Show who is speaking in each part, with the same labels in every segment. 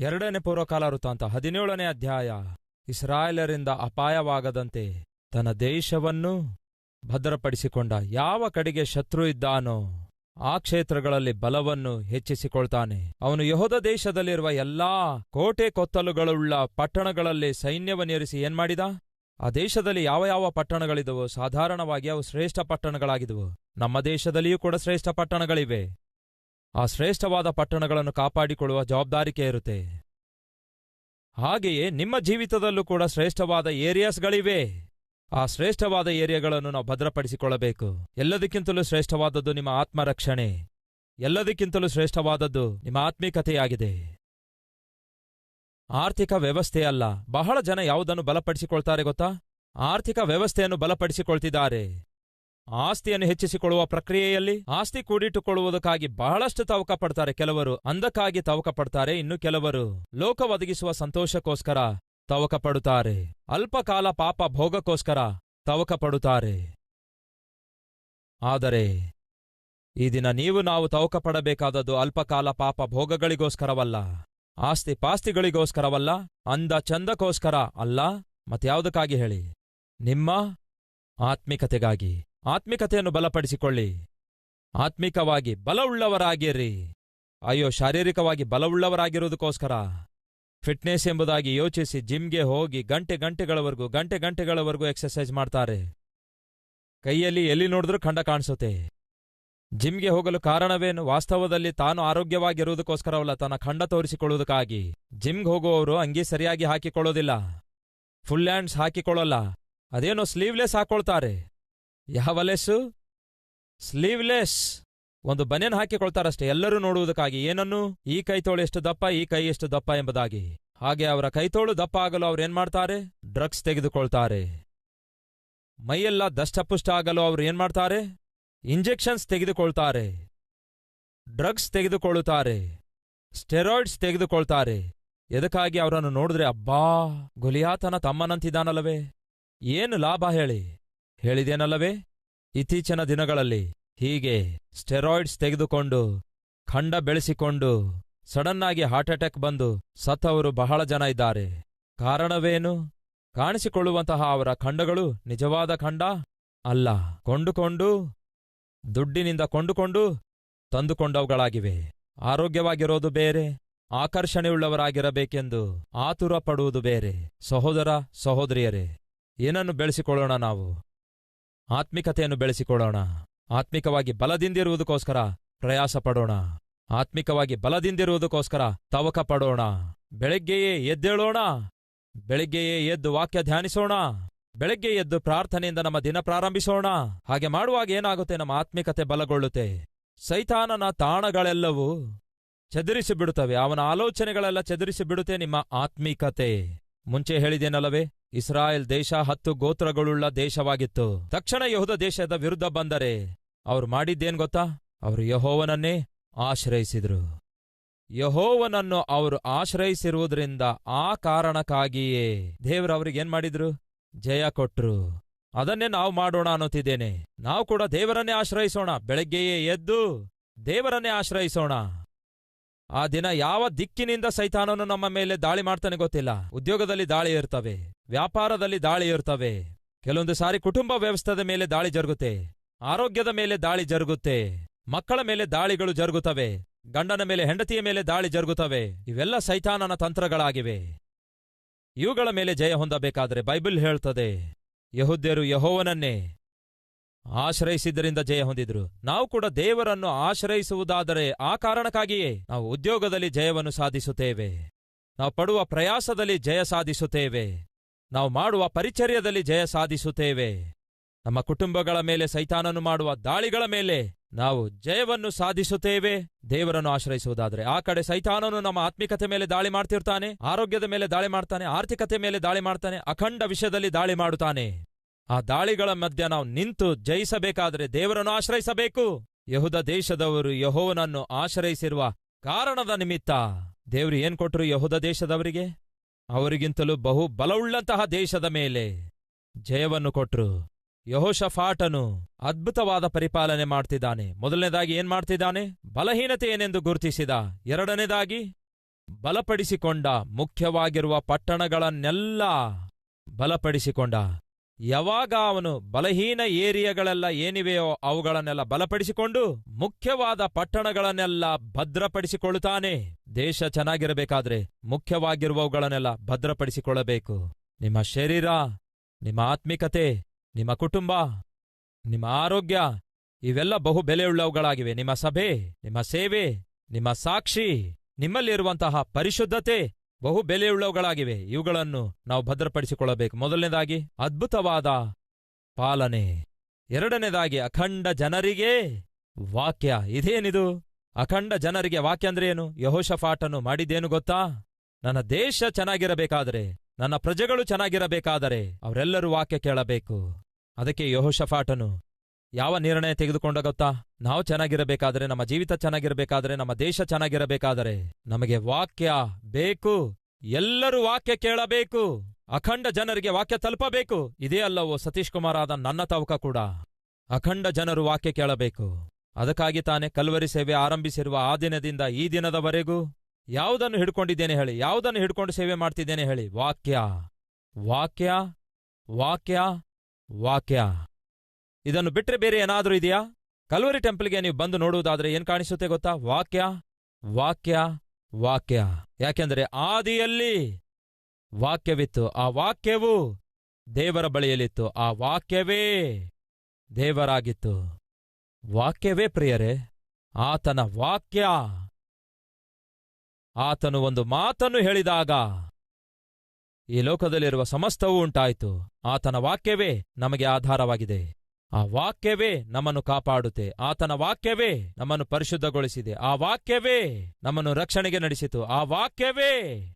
Speaker 1: ಎರಡನೇ ಪೂರ್ವಕಾಲ ವೃತ್ತಾಂತ ಹದಿನೇಳನೇ ಅಧ್ಯಾಯ. ಇಸ್ರಾಯೇಲರಿಂದ ಅಪಾಯವಾಗದಂತೆ ತನ್ನ ದೇಶವನ್ನು ಭದ್ರಪಡಿಸಿಕೊಂಡ ಯಾವ ಕಡೆಗೆ ಶತ್ರು ಇದ್ದಾನೋ ಆ ಕ್ಷೇತ್ರಗಳಲ್ಲಿ ಬಲವನ್ನು ಹೆಚ್ಚಿಸಿಕೊಳ್ತಾನೆ. ಅವನು ಯಹೋದ ದೇಶದಲ್ಲಿರುವ ಎಲ್ಲಾ ಕೋಟೆ ಕೊತ್ತಲುಗಳುಳ್ಳ ಪಟ್ಟಣಗಳಲ್ಲಿ ಸೈನ್ಯವನ್ನೇರಿಸಿ ಏನ್ ಮಾಡಿದ ಆ ದೇಶದಲ್ಲಿ ಯಾವ ಯಾವ ಪಟ್ಟಣಗಳಿದವೋ ಸಾಧಾರಣವಾಗಿ ಅವು ಶ್ರೇಷ್ಠ ಪಟ್ಟಣಗಳಾಗಿದವು. ನಮ್ಮ ದೇಶದಲ್ಲಿಯೂ ಕೂಡ ಶ್ರೇಷ್ಠ ಪಟ್ಟಣಗಳಿವೆ. ಆ ಶ್ರೇಷ್ಠವಾದ ಪಟ್ಟಣಗಳನ್ನು ಕಾಪಾಡಿಕೊಳ್ಳುವ ಜವಾಬ್ದಾರಿಕೆ ಇರುತ್ತೆ. ಹಾಗೆಯೇ ನಿಮ್ಮ ಜೀವಿತದಲ್ಲೂ ಕೂಡ ಶ್ರೇಷ್ಠವಾದ ಏರಿಯಾಸ್ಗಳಿವೆ. ಆ ಶ್ರೇಷ್ಠವಾದ ಏರಿಯಾಗಳನ್ನು ನಾವು ಭದ್ರಪಡಿಸಿಕೊಳ್ಳಬೇಕು. ಎಲ್ಲದಕ್ಕಿಂತಲೂ ಶ್ರೇಷ್ಠವಾದದ್ದು ನಿಮ್ಮ ಆತ್ಮರಕ್ಷಣೆ. ಎಲ್ಲದಕ್ಕಿಂತಲೂ ಶ್ರೇಷ್ಠವಾದದ್ದು ನಿಮ್ಮ ಆತ್ಮೀಕತೆಯಾಗಿದೆ. ಆರ್ಥಿಕ ವ್ಯವಸ್ಥೆ ಅಲ್ಲ. ಬಹಳ ಜನ ಯಾವುದನ್ನು ಬಲಪಡಿಸಿಕೊಳ್ತಾರೆ ಗೊತ್ತಾ? ಆರ್ಥಿಕ ವ್ಯವಸ್ಥೆಯನ್ನು ಬಲಪಡಿಸಿಕೊಳ್ತಿದ್ದಾರೆ. ಆಸ್ತಿಯನ್ನು ಹೆಚ್ಚಿಸಿಕೊಳ್ಳುವ ಪ್ರಕ್ರಿಯೆಯಲ್ಲಿ ಆಸ್ತಿ ಕೂಡಿಟ್ಟುಕೊಳ್ಳುವುದಕ್ಕಾಗಿ ಬಹಳಷ್ಟು ತವಕ ಪಡ್ತಾರೆ ಕೆಲವರು ಅಂದಕ್ಕಾಗಿ ತವಕ ಪಡ್ತಾರೆ ಇನ್ನು ಕೆಲವರು. ಲೋಕ ಒದಗಿಸುವ ಸಂತೋಷಕ್ಕೋಸ್ಕರ ತವಕ ಪಡುತ್ತಾರೆ ಅಲ್ಪಕಾಲ ಪಾಪ ಭೋಗಕ್ಕೋಸ್ಕರ ತವಕ ಪಡುತ್ತಾರೆ ಆದರೆ, ಈ ದಿನ ನೀವು ನಾವು ತವಕ ಪಡಬೇಕಾದದ್ದು ಅಲ್ಪಕಾಲ ಪಾಪ ಭೋಗಗಳಿಗೋಸ್ಕರವಲ್ಲ. ಆಸ್ತಿ ಪಾಸ್ತಿಗಳಿಗೋಸ್ಕರವಲ್ಲ ಅಂದ ಚಂದಕ್ಕೋಸ್ಕರ ಅಲ್ಲ. ಮತ್ಯಾವುದಕ್ಕಾಗಿ ಹೇಳಿ? ನಿಮ್ಮ ಆತ್ಮಿಕತೆಗಾಗಿ. ಆತ್ಮಿಕತೆಯನ್ನು ಬಲಪಡಿಸಿಕೊಳ್ಳಿ. ಆತ್ಮಿಕವಾಗಿ ಬಲವುಳ್ಳವರಾಗಿರಿ. ಅಯ್ಯೋ, ಶಾರೀರಿಕವಾಗಿ ಬಲವುಳ್ಳವರಾಗಿರುವುದಕ್ಕೋಸ್ಕರ. ಫಿಟ್ನೆಸ್ ಎಂಬುದಾಗಿ ಯೋಚಿಸಿ ಜಿಮ್ಗೆ ಹೋಗಿ ಗಂಟೆ ಗಂಟೆಗಳವರೆಗೂ ಗಂಟೆ ಗಂಟೆಗಳವರೆಗೂ ಎಕ್ಸರ್ಸೈಸ್ ಮಾಡ್ತಾರೆ. ಕೈಯಲ್ಲಿ ಎಲ್ಲಿ ನೋಡಿದ್ರೂ ಖಂಡ ಕಾಣಿಸುತ್ತೆ. ಜಿಮ್ಗೆ ಹೋಗಲು ಕಾರಣವೇನು? ವಾಸ್ತವದಲ್ಲಿ ತಾನು ಆರೋಗ್ಯವಾಗಿರುವುದಕ್ಕೋಸ್ಕರವಲ್ಲ, ತನ್ನ ಖಂಡ ತೋರಿಸಿಕೊಳ್ಳುವುದಕ್ಕಾಗಿ. ಜಿಮ್ಗೆ ಹೋಗುವವರು ಅಂಗಿ ಸರಿಯಾಗಿ ಹಾಕಿಕೊಳ್ಳೋದಿಲ್ಲ. Full hands ಹಾಕಿಕೊಳ್ಳಲ್ಲ. ಅದೇನೋ ಸ್ಲೀವ್ಲೆಸ್ ಹಾಕೊಳ್ತಾರೆ. ಯಾವ ಲೆಸ್ಸು? ಸ್ಲೀವ್ಲೆಸ್. ಒಂದು ಬನಿಯನ್ ಹಾಕಿಕೊಳ್ತಾರಷ್ಟೇ, ಎಲ್ಲರೂ ನೋಡುವುದಕ್ಕಾಗಿ. ಏನನ್ನು? ಈ ಕೈತೋಳು ಎಷ್ಟು ದಪ್ಪ, ಈ ಕೈ ಎಷ್ಟು ದಪ್ಪ ಎಂಬುದಾಗಿ. ಹಾಗೆ ಅವರ ಕೈತೋಳು ದಪ್ಪ ಆಗಲು ಅವ್ರು ಏನ್ ಮಾಡ್ತಾರೆ? ಡ್ರಗ್ಸ್ ತೆಗೆದುಕೊಳ್ತಾರೆ. ಮೈಯೆಲ್ಲ ದಷ್ಟಪುಷ್ಟ ಆಗಲು ಅವ್ರು ಏನ್ ಮಾಡ್ತಾರೆ? ಇಂಜೆಕ್ಷನ್ಸ್ ತೆಗೆದುಕೊಳ್ತಾರೆ. ಡ್ರಗ್ಸ್ ತೆಗೆದುಕೊಳ್ಳುತ್ತಾರೆ. ಸ್ಟೆರಾಯ್ಡ್ಸ್ ತೆಗೆದುಕೊಳ್ತಾರೆ. ಎದಕ್ಕಾಗಿ ಅವರನ್ನು ನೋಡಿದ್ರೆ, ಅಬ್ಬಾ, ಗುಲಿಯಾತನ ತಮ್ಮನಂತಿದ್ದಾನಲ್ಲವೇ? ಏನು ಲಾಭ ಹೇಳಿ? ಹೇಳಿದೇನಲ್ಲವೇ? ಇತ್ತೀಚಿನ ದಿನಗಳಲ್ಲಿ ಹೀಗೆ ಸ್ಟೆರಾಯ್ಡ್ಸ್ ತೆಗೆದುಕೊಂಡು, ಖಂಡ ಬೆಳೆಸಿಕೊಂಡು, ಸಡನ್ನಾಗಿ ಹಾರ್ಟ್ ಅಟ್ಯಾಕ್ ಬಂದು ಸತ್ತವರು ಬಹಳ ಜನ ಇದ್ದಾರೆ. ಕಾರಣವೇನು? ಕಾಣಿಸಿಕೊಳ್ಳುವಂತಹ ಅವರ ಖಂಡಗಳು ನಿಜವಾದ ಖಂಡ ಅಲ್ಲ. ಕೊಂಡುಕೊಂಡು, ದುಡ್ಡಿನಿಂದ ಕೊಂಡುಕೊಂಡು ತಂದುಕೊಂಡವುಗಳಾಗಿವೆ. ಆರೋಗ್ಯವಾಗಿರೋದು ಬೇರೆ, ಆಕರ್ಷಣೆಯುಳ್ಳವರಾಗಿರಬೇಕೆಂದು ಆತುರ ಪಡುವುದು ಬೇರೆ. ಸಹೋದರ, ಸಹೋದರಿಯರೇ, ಏನನ್ನು ಬೆಳೆಸಿಕೊಳ್ಳೋಣ ನಾವು? ಆತ್ಮಿಕತೆಯನ್ನು ಬೆಳೆಸಿಕೊಳ್ಳೋಣ. ಆತ್ಮಿಕವಾಗಿ ಬಲದಿಂದಿರುವುದಕ್ಕೋಸ್ಕರ ಪ್ರಯಾಸ ಪಡೋಣ ಆತ್ಮಿಕವಾಗಿ ಬಲದಿಂದಿರುವುದಕ್ಕೋಸ್ಕರ ತವಕ ಪಡೋಣ ಬೆಳಗ್ಗೆಯೇ ಎದ್ದೇಳೋಣ. ಬೆಳಗ್ಗೆಯೇ ಎದ್ದು ವಾಕ್ಯ ಧ್ಯಾನಿಸೋಣ. ಬೆಳಗ್ಗೆ ಎದ್ದು ಪ್ರಾರ್ಥನೆಯಿಂದ ನಮ್ಮ ದಿನ ಪ್ರಾರಂಭಿಸೋಣ. ಹಾಗೆ ಮಾಡುವಾಗ ಏನಾಗುತ್ತೆ? ನಮ್ಮ ಆತ್ಮಿಕತೆ ಬಲಗೊಳ್ಳುತ್ತೆ. ಸೈತಾನನ ತಾಣಗಳೆಲ್ಲವೂ ಚದುರಿಸಿ ಬಿಡುತ್ತವೆ ಅವನ ಆಲೋಚನೆಗಳೆಲ್ಲ ಚದುರಿಸಿ ಬಿಡುತ್ತೆ ನಿಮ್ಮ ಆತ್ಮಿಕತೆ. ಮುಂಚೆ ಹೇಳಿದೇನಲ್ಲವೇ ಇಸ್ರಾಯೇಲ್ ದೇಶ ಹತ್ತು ಗೋತ್ರಗಳುಳ್ಳ ದೇಶವಾಗಿತ್ತು. ತಕ್ಷಣ ಯಹುದ ದೇಶದ ವಿರುದ್ಧ ಬಂದರೆ ಅವ್ರು ಮಾಡಿದ್ದೇನ್ ಗೊತ್ತಾ? ಅವರು ಯಹೋವನನ್ನೇ ಆಶ್ರಯಿಸಿದ್ರು. ಯಹೋವನನ್ನು ಅವರು ಆಶ್ರಯಿಸಿರುವುದರಿಂದ ಆ ಕಾರಣಕ್ಕಾಗಿಯೇ ದೇವರು ಅವ್ರಿಗೇನ್ ಮಾಡಿದ್ರು? ಜಯ ಕೊಟ್ರು. ಅದನ್ನೇ ನಾವು ಮಾಡೋಣ ಅನ್ನುತ್ತಿದ್ದೇನೆ. ನಾವು ಕೂಡ ದೇವರನ್ನೇ ಆಶ್ರಯಿಸೋಣ. ಬೆಳಗ್ಗೆಯೇ ಎದ್ದು ದೇವರನ್ನೇ ಆಶ್ರಯಿಸೋಣ. ಆ ದಿನ ಯಾವ ದಿಕ್ಕಿನಿಂದ ಸೈತಾನನು ನಮ್ಮ ಮೇಲೆ ದಾಳಿ ಮಾಡ್ತಾನೆ ಗೊತ್ತಿಲ್ಲ. ಉದ್ಯೋಗದಲ್ಲಿ ದಾಳಿ ಇರ್ತವೆ ವ್ಯಾಪಾರದಲ್ಲಿ ದಾಳಿ ಇರ್ತವೆ ಕೆಲವೊಂದು ಸಾರಿ ಕುಟುಂಬ ವ್ಯವಸ್ಥೆದ ಮೇಲೆ ದಾಳಿ ಜರುಗುತ್ತೆ, ಆರೋಗ್ಯದ ಮೇಲೆ ದಾಳಿ ಜರುಗುತ್ತೆ, ಮಕ್ಕಳ ಮೇಲೆ ದಾಳಿಗಳು ಜರುಗುತ್ತವೆ, ಗಂಡನ ಮೇಲೆ ಹೆಂಡತಿಯ ಮೇಲೆ ದಾಳಿ ಜರುಗುತ್ತವೆ, ಇವೆಲ್ಲ ಸೈತಾನನ ತಂತ್ರಗಳಾಗಿವೆ. ಇವುಗಳ ಮೇಲೆ ಜಯ ಹೊಂದಬೇಕಾದರೆ ಬೈಬಲ್ ಹೇಳ್ತದೆ, ಯಹುದ್ಯರು ಯಹೋವನನ್ನೇ ಆಶ್ರಯಿಸಿದ್ದರಿಂದ ಜಯ ಹೊಂದಿದ್ರು. ನಾವು ಕೂಡ ದೇವರನ್ನು ಆಶ್ರಯಿಸುವುದಾದರೆ ಆ ಕಾರಣಕ್ಕಾಗಿಯೇ ನಾವು ಉದ್ಯೋಗದಲ್ಲಿ ಜಯವನ್ನು ಸಾಧಿಸುತ್ತೇವೆ. ನಾವು ಪಡುವ ಪ್ರಯಾಸದಲ್ಲಿ ಜಯ ಸಾಧಿಸುತ್ತೇವೆ. ನಾವು ಮಾಡುವ ಪರಿಚರ್ಯದಲ್ಲಿ ಜಯ ಸಾಧಿಸುತ್ತೇವೆ. ನಮ್ಮ ಕುಟುಂಬಗಳ ಮೇಲೆ ಸೈತಾನನು ಮಾಡುವ ದಾಳಿಗಳ ಮೇಲೆ ನಾವು ಜಯವನ್ನು ಸಾಧಿಸುತ್ತೇವೆ. ದೇವರನ್ನು ಆಶ್ರಯಿಸುವುದಾದ್ರೆ ಆ ಕಡೆ ಸೈತಾನನು ನಮ್ಮ ಆತ್ಮಿಕತೆ ಮೇಲೆ ದಾಳಿ ಮಾಡ್ತಿರ್ತಾನೆ, ಆರೋಗ್ಯದ ಮೇಲೆ ದಾಳಿ ಮಾಡ್ತಾನೆ, ಆರ್ಥಿಕತೆ ಮೇಲೆ ದಾಳಿ ಮಾಡ್ತಾನೆ, ಅಖಂಡ ವಿಷಯದಲ್ಲಿ ದಾಳಿ ಮಾಡುತ್ತಾನೆ. ಆ ದಾಳಿಗಳ ಮಧ್ಯ ನಾವು ನಿಂತು ಜಯಿಸಬೇಕಾದರೆ ದೇವರನ್ನು ಆಶ್ರಯಿಸಬೇಕು. ಯಹುದ ದೇಶದವರು ಯಹೋವನನ್ನು ಆಶ್ರಯಿಸಿರುವ ಕಾರಣದ ನಿಮಿತ್ತ ದೇವರು ಏನ್ ಕೊಟ್ಟರು ಯಹುದ ದೇಶದವರಿಗೆ? ಅವರಿಗಿಂತಲೂ ಬಹು ಬಲವುಳ್ಳಂತಹ ದೇಶದ ಮೇಲೆ ಜಯವನ್ನು ಕೊಟ್ರು. ಯಹೋಶಫಾಟನು ಅದ್ಭುತವಾದ ಪರಿಪಾಲನೆ ಮಾಡ್ತಿದ್ದಾನೆ. ಮೊದಲನೇದಾಗಿ ಏನ್ ಮಾಡ್ತಿದ್ದಾನೆ? ಬಲಹೀನತೆ ಏನೆಂದು ಗುರುತಿಸಿದ. ಎರಡನೇದಾಗಿ ಬಲಪಡಿಸಿಕೊಂಡ, ಮುಖ್ಯವಾಗಿರುವ ಪಟ್ಟಣಗಳನ್ನೆಲ್ಲ ಬಲಪಡಿಸಿಕೊಂಡ. ಯಾವಾಗ ಅವನು ಬಲಹೀನ ಏರಿಯಾಗಳೆಲ್ಲ ಏನಿವೆಯೋ ಅವುಗಳನ್ನೆಲ್ಲ ಬಲಪಡಿಸಿಕೊಂಡು ಮುಖ್ಯವಾದ ಪಟ್ಟಣಗಳನ್ನೆಲ್ಲ ಭದ್ರಪಡಿಸಿಕೊಳ್ಳುತ್ತಾನೆ. ದೇಶ ಚೆನ್ನಾಗಿರಬೇಕಾದ್ರೆ ಮುಖ್ಯವಾಗಿರುವವುಗಳನ್ನೆಲ್ಲ ಭದ್ರಪಡಿಸಿಕೊಳ್ಳಬೇಕು. ನಿಮ್ಮ ಶರೀರ, ನಿಮ್ಮ ಆತ್ಮಿಕತೆ, ನಿಮ್ಮ ಕುಟುಂಬ, ನಿಮ್ಮ ಆರೋಗ್ಯ, ಇವೆಲ್ಲ ಬಹು ಬೆಲೆಯುಳ್ಳವುಗಳಾಗಿವೆ. ನಿಮ್ಮ ಸಭೆ, ನಿಮ್ಮ ಸೇವೆ, ನಿಮ್ಮ ಸಾಕ್ಷಿ, ನಿಮ್ಮಲ್ಲಿರುವಂತಹ ಪರಿಶುದ್ಧತೆ ಬಹು ಬೆಲೆಯುಳ್ಳವುಗಳಾಗಿವೆ. ಇವುಗಳನ್ನು ನಾವು ಭದ್ರಪಡಿಸಿಕೊಳ್ಳಬೇಕು. ಮೊದಲನೇದಾಗಿ ಅದ್ಭುತವಾದ ಪಾಲನೆ. ಎರಡನೇದಾಗಿ ಅಖಂಡ ಜನರಿಗೆ ವಾಕ್ಯ. ಇದೇನಿದು? ಅಖಂಡ ಜನರಿಗೆ ವಾಕ್ಯ ಅಂದ್ರೆ ಏನು? ಯಹೋಶಫಾಟನು ಮಾಡಿದ್ದೇನು ಗೊತ್ತಾ? ನನ್ನ ದೇಶ ಚೆನ್ನಾಗಿರಬೇಕಾದರೆ, ನನ್ನ ಪ್ರಜೆಗಳು ಚೆನ್ನಾಗಿರಬೇಕಾದರೆ ಅವರೆಲ್ಲರೂ ವಾಕ್ಯ ಕೇಳಬೇಕು. ಅದಕ್ಕೆ ಯಹೋಷಫಾಟನು ಯಾವ ನಿರ್ಣಯ ತೆಗೆದುಕೊಂಡ ಗೊತ್ತಾ? ನಾವು ಚೆನ್ನಾಗಿರಬೇಕಾದರೆ, ನಮ್ಮ ಜೀವಿತ ಚೆನ್ನಾಗಿರಬೇಕಾದರೆ, ನಮ್ಮ ದೇಶ ಚೆನ್ನಾಗಿರಬೇಕಾದರೆ ನಮಗೆ ವಾಕ್ಯ ಬೇಕು. ಎಲ್ಲರೂ ವಾಕ್ಯ ಕೇಳಬೇಕು. ಅಖಂಡ ಜನರಿಗೆ ವಾಕ್ಯ ತಲುಪಬೇಕು. ಇದೇ ಅಲ್ಲವೋ ಸತೀಶ್ ಕುಮಾರ್ ಆದ ನನ್ನ ತವಕ ಕೂಡ. ಅಖಂಡ ಜನರು ವಾಕ್ಯ ಕೇಳಬೇಕು. ಅದಕ್ಕಾಗಿ ತಾನೇ ಕಲ್ವರಿ ಸೇವೆ ಆರಂಭಿಸಿರುವ ಆ ದಿನದಿಂದ ಈ ದಿನದವರೆಗೂ ಯಾವುದನ್ನು ಹಿಡ್ಕೊಂಡಿದ್ದೇನೆ ಹೇಳಿ, ಯಾವುದನ್ನು ಹಿಡ್ಕೊಂಡು ಸೇವೆ ಮಾಡ್ತಿದ್ದೇನೆ ಹೇಳಿ. ವಾಕ್ಯ ವಾಕ್ಯ ವಾಕ್ಯ ವಾಕ್ಯ. ಇದನ್ನು ಬಿಟ್ಟರೆ ಬೇರೆ ಏನಾದರೂ ಇದೆಯಾ? ಕಲ್ವರಿ ಟೆಂಪಲ್ಗೆ ನೀವು ಬಂದು ನೋಡುವುದಾದ್ರೆ ಏನ್ ಕಾಣಿಸುತ್ತೆ ಗೊತ್ತಾ? ವಾಕ್ಯ ವಾಕ್ಯ ವಾಕ್ಯ. ಯಾಕೆಂದರೆ ಆದಿಯಲ್ಲಿ ವಾಕ್ಯವಿತ್ತು. ಆ ವಾಕ್ಯವು ದೇವರ ಬಳಿಯಲ್ಲಿತ್ತು. ಆ ವಾಕ್ಯವೇ ದೇವರಾಗಿತ್ತು. ವಾಕ್ಯವೇ ಪ್ರಿಯರೇ, ಆತನ ವಾಕ್ಯ. ಆತನು ಒಂದು ಮಾತನ್ನು ಹೇಳಿದಾಗ ಈ ಲೋಕದಲ್ಲಿರುವ ಸಮಸ್ತವೂ ಉಂಟಾಯಿತು. ಆತನ ವಾಕ್ಯವೇ ನಮಗೆ ಆಧಾರವಾಗಿದೆ. ಆ ವಾಕ್ಯವೇ ನಮ್ಮನ್ನು ಕಾಪಾಡುತ್ತೆ. ಆತನ ವಾಕ್ಯವೇ ನಮ್ಮನ್ನು ಪರಿಶುದ್ಧಗೊಳಿಸಿದೆ. ಆ ವಾಕ್ಯವೇ ನಮ್ಮನ್ನು ರಕ್ಷಣೆಗೆ ನಡೆಸಿತು. ಆ ವಾಕ್ಯವೇ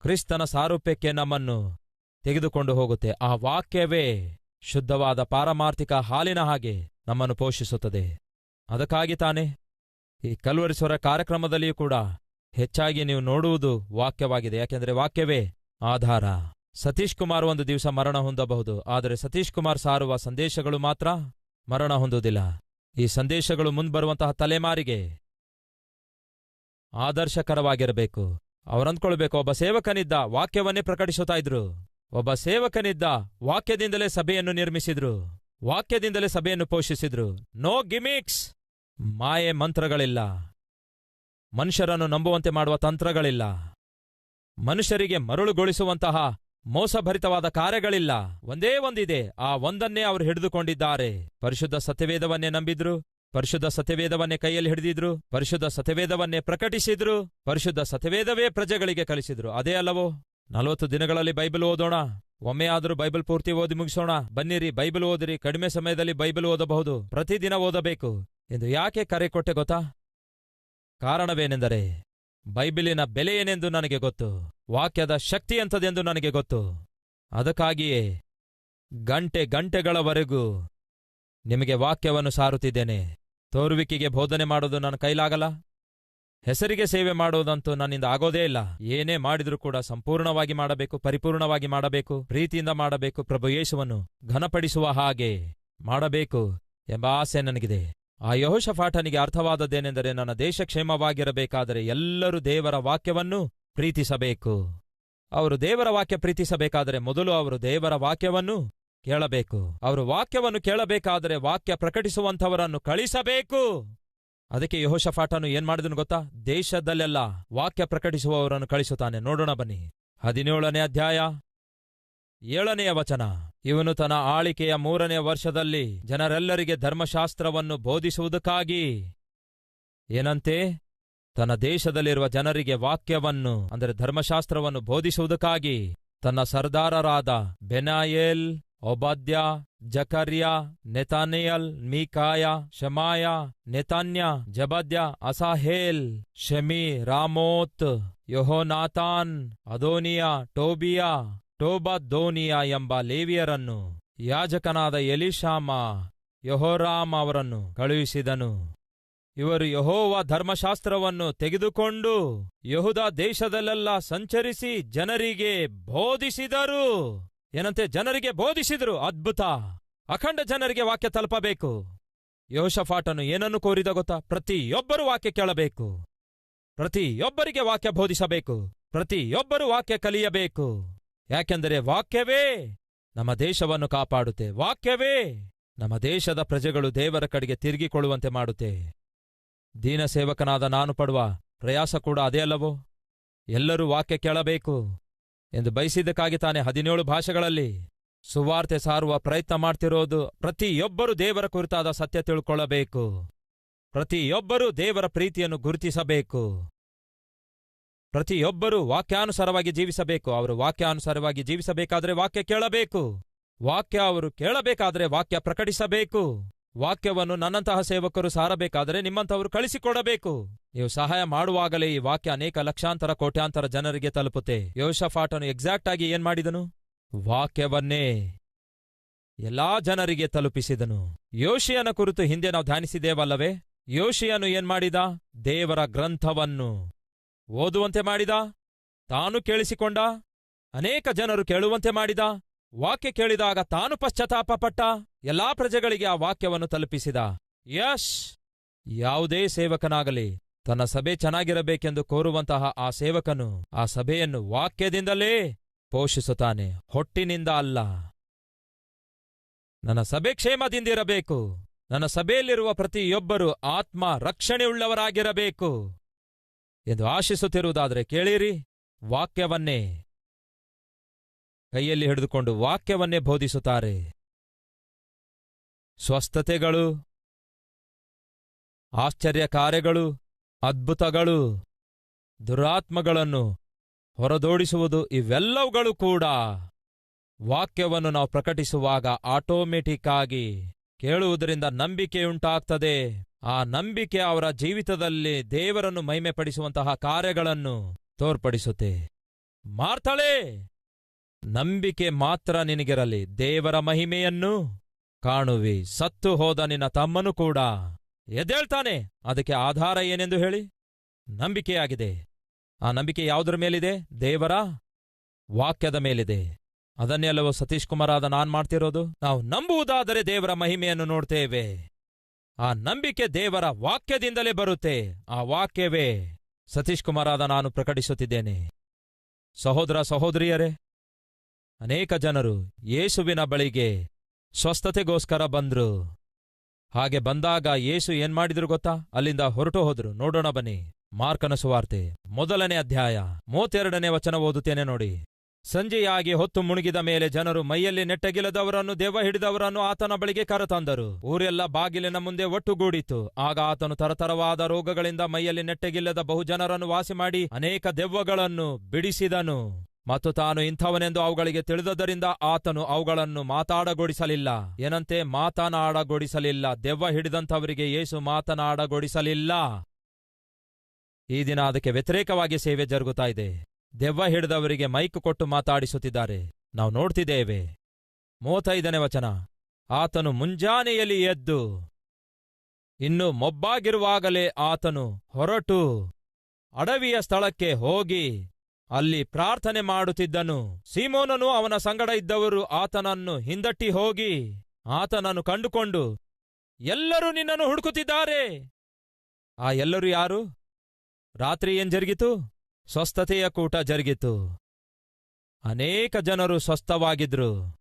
Speaker 1: ಕ್ರಿಸ್ತನ ಸಾರೂಪ್ಯಕ್ಕೆ ನಮ್ಮನ್ನು ತೆಗೆದುಕೊಂಡು ಹೋಗುತ್ತೆ. ಆ ವಾಕ್ಯವೇ ಶುದ್ಧವಾದ ಪಾರಮಾರ್ಥಿಕ ಹಾಲಿನ ಹಾಗೆ ನಮ್ಮನ್ನು ಪೋಷಿಸುತ್ತದೆ. ಅದಕ್ಕಾಗಿ ತಾನೆ ಈ ಕಲ್ವರಿಸುವ ಕಾರ್ಯಕ್ರಮದಲ್ಲಿಯೂ ಕೂಡ ಹೆಚ್ಚಾಗಿ ನೀವು ನೋಡುವುದು ವಾಕ್ಯವಾಗಿದೆ. ಯಾಕೆಂದರೆ ವಾಕ್ಯವೇ ಆಧಾರ. ಸತೀಶ್ ಕುಮಾರ್ ಒಂದು ದಿವಸ ಮರಣ ಹೊಂದಬಹುದು. ಆದರೆ ಸತೀಶ್ ಕುಮಾರ್ ಸಾರುವ ಸಂದೇಶಗಳು ಮಾತ್ರ ಮರಣ ಹೊಂದುವುದಿಲ್ಲ. ಈ ಸಂದೇಶಗಳು ಮುಂದ್ಬರುವಂತಹ ತಲೆಮಾರಿಗೆ ಆದರ್ಶಕರವಾಗಿರಬೇಕು. ಅವರಂದ್ಕೊಳ್ಬೇಕು ಒಬ್ಬ ಸೇವಕನಿದ್ದ ವಾಕ್ಯವನ್ನೇ ಪ್ರಕಟಿಸುತ್ತಾ ಇದ್ರು. ಒಬ್ಬ ಸೇವಕನಿದ್ದ ವಾಕ್ಯದಿಂದಲೇ ಸಭೆಯನ್ನು ನಿರ್ಮಿಸಿದ್ರು. ವಾಕ್ಯದಿಂದಲೇ ಸಭೆಯನ್ನು ಪೋಷಿಸಿದ್ರು. No gimmicks. ಮಾಯೆ ಮಂತ್ರಗಳಿಲ್ಲ. ಮನುಷ್ಯರನ್ನು ನಂಬುವಂತೆ ಮಾಡುವ ತಂತ್ರಗಳಿಲ್ಲ. ಮನುಷ್ಯರಿಗೆ ಮರುಳುಗೊಳಿಸುವಂತಹ ಮೋಸಭರಿತವಾದ ಕಾರ್ಯಗಳಿಲ್ಲ. ಒಂದೇ ಒಂದಿದೆ. ಆ ಒಂದನ್ನೇ ಅವರು ಹಿಡಿದುಕೊಂಡಿದ್ದಾರೆ. ಪರಿಶುದ್ಧ ಸತ್ಯವೇದವನ್ನೇ ನಂಬಿದ್ರು. ಪರಿಶುದ್ಧ ಸತ್ಯವೇದವನ್ನೇ ಕೈಯಲ್ಲಿ ಹಿಡಿದಿದ್ರು. ಪರಿಶುದ್ಧ ಸತ್ಯವೇದವನ್ನೇ ಪ್ರಕಟಿಸಿದ್ರು. ಪರಿಶುದ್ಧ ಸತ್ಯವೇದವೇ ಪ್ರಜೆಗಳಿಗೆ ಕಲಿಸಿದ್ರು. ಅದೇ ಅಲ್ಲವೋ? ನಲವತ್ತು ದಿನಗಳಲ್ಲಿ ಬೈಬಲ್ ಓದೋಣ. ಒಮ್ಮೆ ಆದರೂ ಬೈಬಲ್ ಪೂರ್ತಿ ಓದಿ ಮುಗಿಸೋಣ. ಬನ್ನಿರಿ, ಬೈಬಲ್ ಓದಿರಿ. ಕಡಿಮೆ ಸಮಯದಲ್ಲಿ ಬೈಬಲ್ ಓದಬಹುದು. ಪ್ರತಿದಿನ ಓದಬೇಕು. ಎಂದು ಯಾಕೆ ಕರೆ ಕೊಟ್ಟೆ ಗೊತ್ತಾ? ಕಾರಣವೇನೆಂದರೆ, ಬೈಬಿಲಿನ ಬೆಲೆ ಏನೆಂದು ನನಗೆ ಗೊತ್ತು. ವಾಕ್ಯದ ಶಕ್ತಿ ಎಂಥದೆಂದು ನನಗೆ ಗೊತ್ತು. ಅದಕ್ಕಾಗಿಯೇ ಗಂಟೆ ಗಂಟೆಗಳವರೆಗೂ ನಿಮಗೆ ವಾಕ್ಯವನ್ನು ಸಾರುತ್ತಿದ್ದೇನೆ. ತೋರುವಿಕೆಗೆ ಬೋಧನೆ ಮಾಡೋದು ನನ್ನ ಕೈಲಾಗಲ್ಲ. ಹೆಸರಿಗೆ ಸೇವೆ ಮಾಡೋದಂತೂ ನನ್ನಿಂದ ಆಗೋದೇ ಇಲ್ಲ. ಏನೇ ಮಾಡಿದ್ರೂ ಕೂಡ ಸಂಪೂರ್ಣವಾಗಿ ಮಾಡಬೇಕು, ಪರಿಪೂರ್ಣವಾಗಿ ಮಾಡಬೇಕು, ಪ್ರೀತಿಯಿಂದ ಮಾಡಬೇಕು, ಪ್ರಭು ಯೇಸುವನ್ನು ಘನಪಡಿಸುವ ಹಾಗೆ ಮಾಡಬೇಕು ಎಂಬ ಆಸೆ ನನಗಿದೆ. ಆ ಯಹೋಷಫಾಟನಿಗೆ ಅರ್ಥವಾದದ್ದೇನೆಂದರೆ ನನ್ನ ದೇಶ ಕ್ಷೇಮವಾಗಿರಬೇಕಾದರೆ ಎಲ್ಲರೂ ದೇವರ ವಾಕ್ಯವನ್ನು ಪ್ರೀತಿಸಬೇಕು. ಅವರು ದೇವರ ವಾಕ್ಯ ಪ್ರೀತಿಸಬೇಕಾದರೆ ಮೊದಲು ಅವರು ದೇವರ ವಾಕ್ಯವನ್ನು ಕೇಳಬೇಕು. ಅವರು ವಾಕ್ಯವನ್ನು ಕೇಳಬೇಕಾದರೆ ವಾಕ್ಯ ಪ್ರಕಟಿಸುವಂಥವರನ್ನು ಕಳಿಸಬೇಕು. ಅದಕ್ಕೆ ಯಹೋಷಫಾಟನು ಏನ್ ಮಾಡಿದನು ಗೊತ್ತಾ? ದೇಶದಲ್ಲೆಲ್ಲ ವಾಕ್ಯ ಪ್ರಕಟಿಸುವವರನ್ನು ಕಳಿಸುತ್ತಾನೆ. ನೋಡೋಣ ಬನ್ನಿ. ಹದಿನೇಳನೇ ಅಧ್ಯಾಯ ಏಳನೆಯ ವಚನ. ಇವನು ತನ್ನ ಆಳಿಕೆಯ ಮೂರನೇ ವರ್ಷದಲ್ಲಿ ಜನರೆಲ್ಲರಿಗೆ ಧರ್ಮಶಾಸ್ತ್ರವನ್ನು ಬೋಧಿಸುವುದಕ್ಕಾಗಿ. ಏನಂತೆ? ತನ್ನ ದೇಶದಲ್ಲಿರುವ ಜನರಿಗೆ ವಾಕ್ಯವನ್ನು, ಅಂದರೆ ಧರ್ಮಶಾಸ್ತ್ರವನ್ನು ಬೋಧಿಸುವುದಕ್ಕಾಗಿ ತನ್ನ ಸರ್ದಾರರಾದ ಬೆನಾಯೇಲ್, ಒಬಾದ್ಯ, ಜಕರ್ಯ, ನೆತಾನಿಯಲ್, ಮೀಕಾಯ, ಶಮಾಯ, ನೆತಾನ್ಯ, ಜಬದ್ಯ, ಅಸಾಹೇಲ್, ಶಮಿ, ರಾಮೋತ್ ಯೊಹೋನಾಥಾನ್ ಅದೋನಿಯಾ, ಟೋಬಿಯಾ ಟೋಬದೋನಿಯಾ ಎಂಬ ಲೇವಿಯರನ್ನು, ಯಾಜಕನಾದ ಎಲಿಶಾಮ ಯಹೋರಾಮ್ ಅವರನ್ನು ಕಳುಹಿಸಿದನು. ಇವರು ಯಹೋವ ಧರ್ಮಶಾಸ್ತ್ರವನ್ನು ತೆಗೆದುಕೊಂಡು ಯಹುದ ದೇಶದಲ್ಲೆಲ್ಲ ಸಂಚರಿಸಿ ಜನರಿಗೆ ಬೋಧಿಸಿದರು. ಏನಂತೆ? ಜನರಿಗೆ ಬೋಧಿಸಿದರು. ಅದ್ಭುತ. ಅಖಂಡ ಜನರಿಗೆ ವಾಕ್ಯ ತಲುಪಬೇಕು. ಯೋಶಫಾಟನು ಏನನ್ನು ಕೋರಿದ ಗೊತ್ತಾ? ಪ್ರತಿಯೊಬ್ಬರೂ ವಾಕ್ಯ ಕೇಳಬೇಕು. ಪ್ರತಿಯೊಬ್ಬರಿಗೆ ವಾಕ್ಯ ಬೋಧಿಸಬೇಕು. ಪ್ರತಿಯೊಬ್ಬರು ವಾಕ್ಯ ಕಲಿಯಬೇಕು. ಯಾಕೆಂದರೆ ವಾಕ್ಯವೇ ನಮ್ಮ ದೇಶವನ್ನು ಕಾಪಾಡುತ್ತೆ. ವಾಕ್ಯವೇ ನಮ್ಮ ದೇಶದ ಪ್ರಜೆಗಳು ದೇವರ ಕಡೆಗೆ ತಿರುಗಿಕೊಳ್ಳುವಂತೆ ಮಾಡುತ್ತೆ. ದೀನ ಸೇವಕನಾದ ನಾನು ಪಡುವ ಪ್ರಯಾಸ ಕೂಡ ಅದೇ ಅಲ್ಲವೋ? ಎಲ್ಲರೂ ವಾಕ್ಯ ಕೇಳಬೇಕು ಎಂದು ಬಯಸಿದ್ದಕ್ಕಾಗಿ ತಾನೇ ಹದಿನೇಳು ಭಾಷೆಗಳಲ್ಲಿ ಸುವಾರ್ತೆ ಸಾರುವ ಪ್ರಯತ್ನ ಮಾಡ್ತಿರೋದು ಪ್ರತಿಯೊಬ್ಬರೂ ದೇವರ ಕುರಿತಾದ ಸತ್ಯ ತಿಳ್ಕೊಳ್ಳಬೇಕು. ಪ್ರತಿಯೊಬ್ಬರೂ ದೇವರ ಪ್ರೀತಿಯನ್ನು ಗುರುತಿಸಬೇಕು. ಪ್ರತಿಯೊಬ್ಬರೂ ವಾಕ್ಯಾನುಸಾರವಾಗಿ ಜೀವಿಸಬೇಕು. ಅವರು ವಾಕ್ಯಾನುಸಾರವಾಗಿ ಜೀವಿಸಬೇಕಾದರೆ ವಾಕ್ಯ ಕೇಳಬೇಕು. ವಾಕ್ಯ ಅವರು ಕೇಳಬೇಕಾದರೆ ವಾಕ್ಯ ಪ್ರಕಟಿಸಬೇಕು. ವಾಕ್ಯವನ್ನು ನನ್ನಂತಹ ಸೇವಕರು ಸಾರಬೇಕಾದರೆ ನಿಮ್ಮಂಥವರು ಕಳಿಸಿಕೊಡಬೇಕು. ನೀವು ಸಹಾಯ ಮಾಡುವಾಗಲೇ ಈ ವಾಕ್ಯ ಅನೇಕ ಲಕ್ಷಾಂತರ ಕೋಟ್ಯಾಂತರ ಜನರಿಗೆ ತಲುಪುತ್ತೆ. ಯೋಶಫಾಟನು ಎಕ್ಸಾಕ್ಟ್ ಆಗಿ ಏನ್ ಮಾಡಿದನು? ವಾಕ್ಯವನ್ನೇ ಎಲ್ಲಾ ಜನರಿಗೆ ತಲುಪಿಸಿದನು. ಯೋಶಿಯನ ಕುರಿತು ಹಿಂದೆ ನಾವು ಧ್ಯಾನಿಸಿದ್ದೇವಲ್ಲವೇ? ಯೋಶಿಯನು ಏನ್ ಮಾಡಿದ? ದೇವರ ಗ್ರಂಥವನ್ನು ಓದುವಂತೆ ಮಾಡಿದ? ತಾನು ಕೇಳಿಸಿಕೊಂಡ? ಅನೇಕ ಜನರು ಕೇಳುವಂತೆ ಮಾಡಿದ? ವಾಕ್ಯ ಕೇಳಿದಾಗ ತಾನು ಪಶ್ಚಾತ್ತಾಪ ಪಟ್ಟ ಎಲ್ಲಾ ಪ್ರಜೆಗಳಿಗೆ ಆ ವಾಕ್ಯವನ್ನು ತಲುಪಿಸಿದ. ಯಶ್! ಯಾವುದೇ ಸೇವಕನಾಗಲಿ, ತನ್ನ ಸಭೆ ಚೆನ್ನಾಗಿರಬೇಕೆಂದು ಕೋರುವಂತಹ ಆ ಸೇವಕನು ಆ ಸಭೆಯನ್ನು ವಾಕ್ಯದಿಂದಲೇ ಪೋಷಿಸುತ್ತಾನೆ. ಹೊಟ್ಟಿನಿಂದ ಅಲ್ಲ. ನನ್ನ ಸಭೆ ಕ್ಷೇಮದಿಂದಿರಬೇಕು. ನನ್ನ ಸಭೆಯಲ್ಲಿರುವ ಪ್ರತಿಯೊಬ್ಬರು ಆತ್ಮ ರಕ್ಷಣೆಯುಳ್ಳವರಾಗಿರಬೇಕು ಎಂದು ಆಶಿಸುತ್ತಿರುವುದಾದರೆ ಕೇಳಿರಿ. ವಾಕ್ಯವನ್ನೇ ಕೈಯಲ್ಲಿ ಹಿಡಿದುಕೊಂಡು ವಾಕ್ಯವನ್ನೇ ಬೋಧಿಸುತ್ತಾರೆ. ಸ್ವಸ್ಥತೆಗಳು ಆಶ್ಚರ್ಯ ಕಾರ್ಯಗಳು ಅದ್ಭುತಗಳು, ದುರಾತ್ಮಗಳನ್ನು ಹೊರದೋಡಿಸುವುದು ಇವೆಲ್ಲವುಗಳು ಕೂಡ ವಾಕ್ಯವನ್ನು ನಾವು ಪ್ರಕಟಿಸುವಾಗ ಆಟೋಮೆಟಿಕ್ ಆಗಿ ಕೇಳುವುದರಿಂದ ನಂಬಿಕೆಯುಂಟಾಗ್ತದೆ. ಆ ನಂಬಿಕೆ ಅವರ ಜೀವಿತದಲ್ಲಿ ದೇವರನ್ನು ಮಹಿಮೆಪಡಿಸುವಂತಹ ಕಾರ್ಯಗಳನ್ನು ತೋರ್ಪಡಿಸುತ್ತೆ. ಮಾರ್ತಾಳೆ ನಂಬಿಕೆ ಮಾತ್ರ ನಿನಗಿರಲಿ. ದೇವರ ಮಹಿಮೆಯನ್ನು ಕಾಣುವಿ. ಸತ್ತು ಹೋದ ನಿನ್ನ ತಮ್ಮನು ಕೂಡ ಎದ್ದೇಳ್ತಾನೆ. ಅದಕ್ಕೆ ಆಧಾರ ಏನೆಂದು ಹೇಳಿ? ನಂಬಿಕೆಯಾಗಿದೆ. ಆ ನಂಬಿಕೆ ಯಾವುದರ ಮೇಲಿದೆ? ದೇವರ ವಾಕ್ಯದ ಮೇಲಿದೆ. ಅದನ್ನೆಲ್ಲವೋ ಸತೀಶ್ ಕುಮಾರಾದ ನಾನ್ ಮಾಡ್ತಿರೋದು. ನಾವು ನಂಬುವುದಾದರೆ ದೇವರ ಮಹಿಮೆಯನ್ನು ನೋಡ್ತೇವೆ. ಆ ನಂಬಿಕೆ ದೇವರ ವಾಕ್ಯದಿಂದಲೇ ಬರುತ್ತೆ. ಆ ವಾಕ್ಯವೇ ಸತೀಶ್ ಕುಮಾರಾದ ನಾನು ಪ್ರಕಟಿಸುತ್ತಿದ್ದೇನೆ. ಸಹೋದರ ಸಹೋದರಿಯರೇ ಅನೇಕ ಜನರು ಯೇಸುವಿನ ಬಳಿಗೆ ಸ್ವಸ್ಥತೆಗೋಸ್ಕರ ಬಂದ್ರು. ಹಾಗೆ ಬಂದಾಗ ಯೇಸು ಏನ್ಮಾಡಿದ್ರು ಗೊತ್ತಾ? ಅಲ್ಲಿಂದ ಹೊರಟು ಹೋದ್ರು. ನೋಡೋಣ ಬನ್ನಿ. ಮಾರ್ಕನ ಸುವಾರ್ತೆ. ಮೊದಲನೇ ಅಧ್ಯಾಯ. ಮೂವತ್ತೆರಡನೇ ವಚನ ಓದುತ್ತೇನೆ ನೋಡಿ. ಸಂಜೆಯಾಗಿ ಹೊತ್ತು ಮುಣುಗಿದ ಮೇಲೆ ಜನರು ಮೈಯಲ್ಲಿ ನೆಟ್ಟಗಿಲ್ಲದವರನ್ನು ದೆವ್ವ ಹಿಡಿದವರನ್ನು ಆತನ ಬಳಿಗೆ ಕರೆತಂದರು. ಊರೆಲ್ಲ ಬಾಗಿಲಿನ ಮುಂದೆ ಒಟ್ಟುಗೂಡಿತು ಆಗ ಆತನು ತರತರವಾದ ರೋಗಗಳಿಂದ ಮೈಯಲ್ಲಿ ನೆಟ್ಟಗಿಲ್ಲದ ಬಹುಜನರನ್ನು ವಾಸಿ ಮಾಡಿ ಅನೇಕ ದೆವ್ವಗಳನ್ನು ಬಿಡಿಸಿದನು. ಮತ್ತು ತಾನು ಇಂಥವನೆಂದು ಅವುಗಳಿಗೆ ತಿಳಿದದರಿಂದ ಆತನು ಅವುಗಳನ್ನು ಮಾತಾಡಗೊಡಿಸಲಿಲ್ಲ. ಏನಂತೆ? ಮಾತನಾಡಗೊಡಿಸಲಿಲ್ಲ. ದೆವ್ವ ಹಿಡಿದಂಥವರಿಗೆ ಯೇಸು ಮಾತನಾಡಗೊಡಿಸಲಿಲ್ಲ. ಈ ದಿನ ಅದಕ್ಕೆ ವ್ಯತಿರೇಕವಾಗಿ ಸೇವೆ ಜರುಗುತ್ತಾ ಇದೆ. ದೆವ್ವ ಹಿಡಿದವರಿಗೆ ಮೈಕ್ ಕೊಟ್ಟು ಮಾತಾಡಿಸುತ್ತಿದ್ದಾರೆ. ನಾವು ನೋಡ್ತಿದ್ದೇವೆ. ಮೂವತ್ತೈದನೇ ವಚನ. ಆತನು ಮುಂಜಾನೆಯಲ್ಲಿ ಎದ್ದು, ಇನ್ನು ಮೊಬ್ಬಾಗಿರುವಾಗಲೇ ಆತನು ಹೊರಟು ಅಡವಿಯ ಸ್ಥಳಕ್ಕೆ ಹೋಗಿ ಅಲ್ಲಿ ಪ್ರಾರ್ಥನೆ ಮಾಡುತ್ತಿದ್ದನು. ಸೀಮೋನನು ಅವನ ಸಂಗಡ ಇದ್ದವರು ಆತನನ್ನು ಹಿಂದಟ್ಟಿ ಹೋಗಿ ಆತನನ್ನು ಕಂಡುಕೊಂಡು, ಎಲ್ಲರೂ ನಿನ್ನನ್ನು ಹುಡುಕುತ್ತಿದ್ದಾರೆ. ಆ ಎಲ್ಲರೂ ಯಾರು? ರಾತ್ರಿ ಏನ್ ಜರುಗಿತು? ಸ್ವಸ್ಥತೆಯ ಕೂಟ ಜರುಗಿತು. ಅನೇಕ ಜನರು ಸ್ವಸ್ಥವಾಗಿದ್ರು.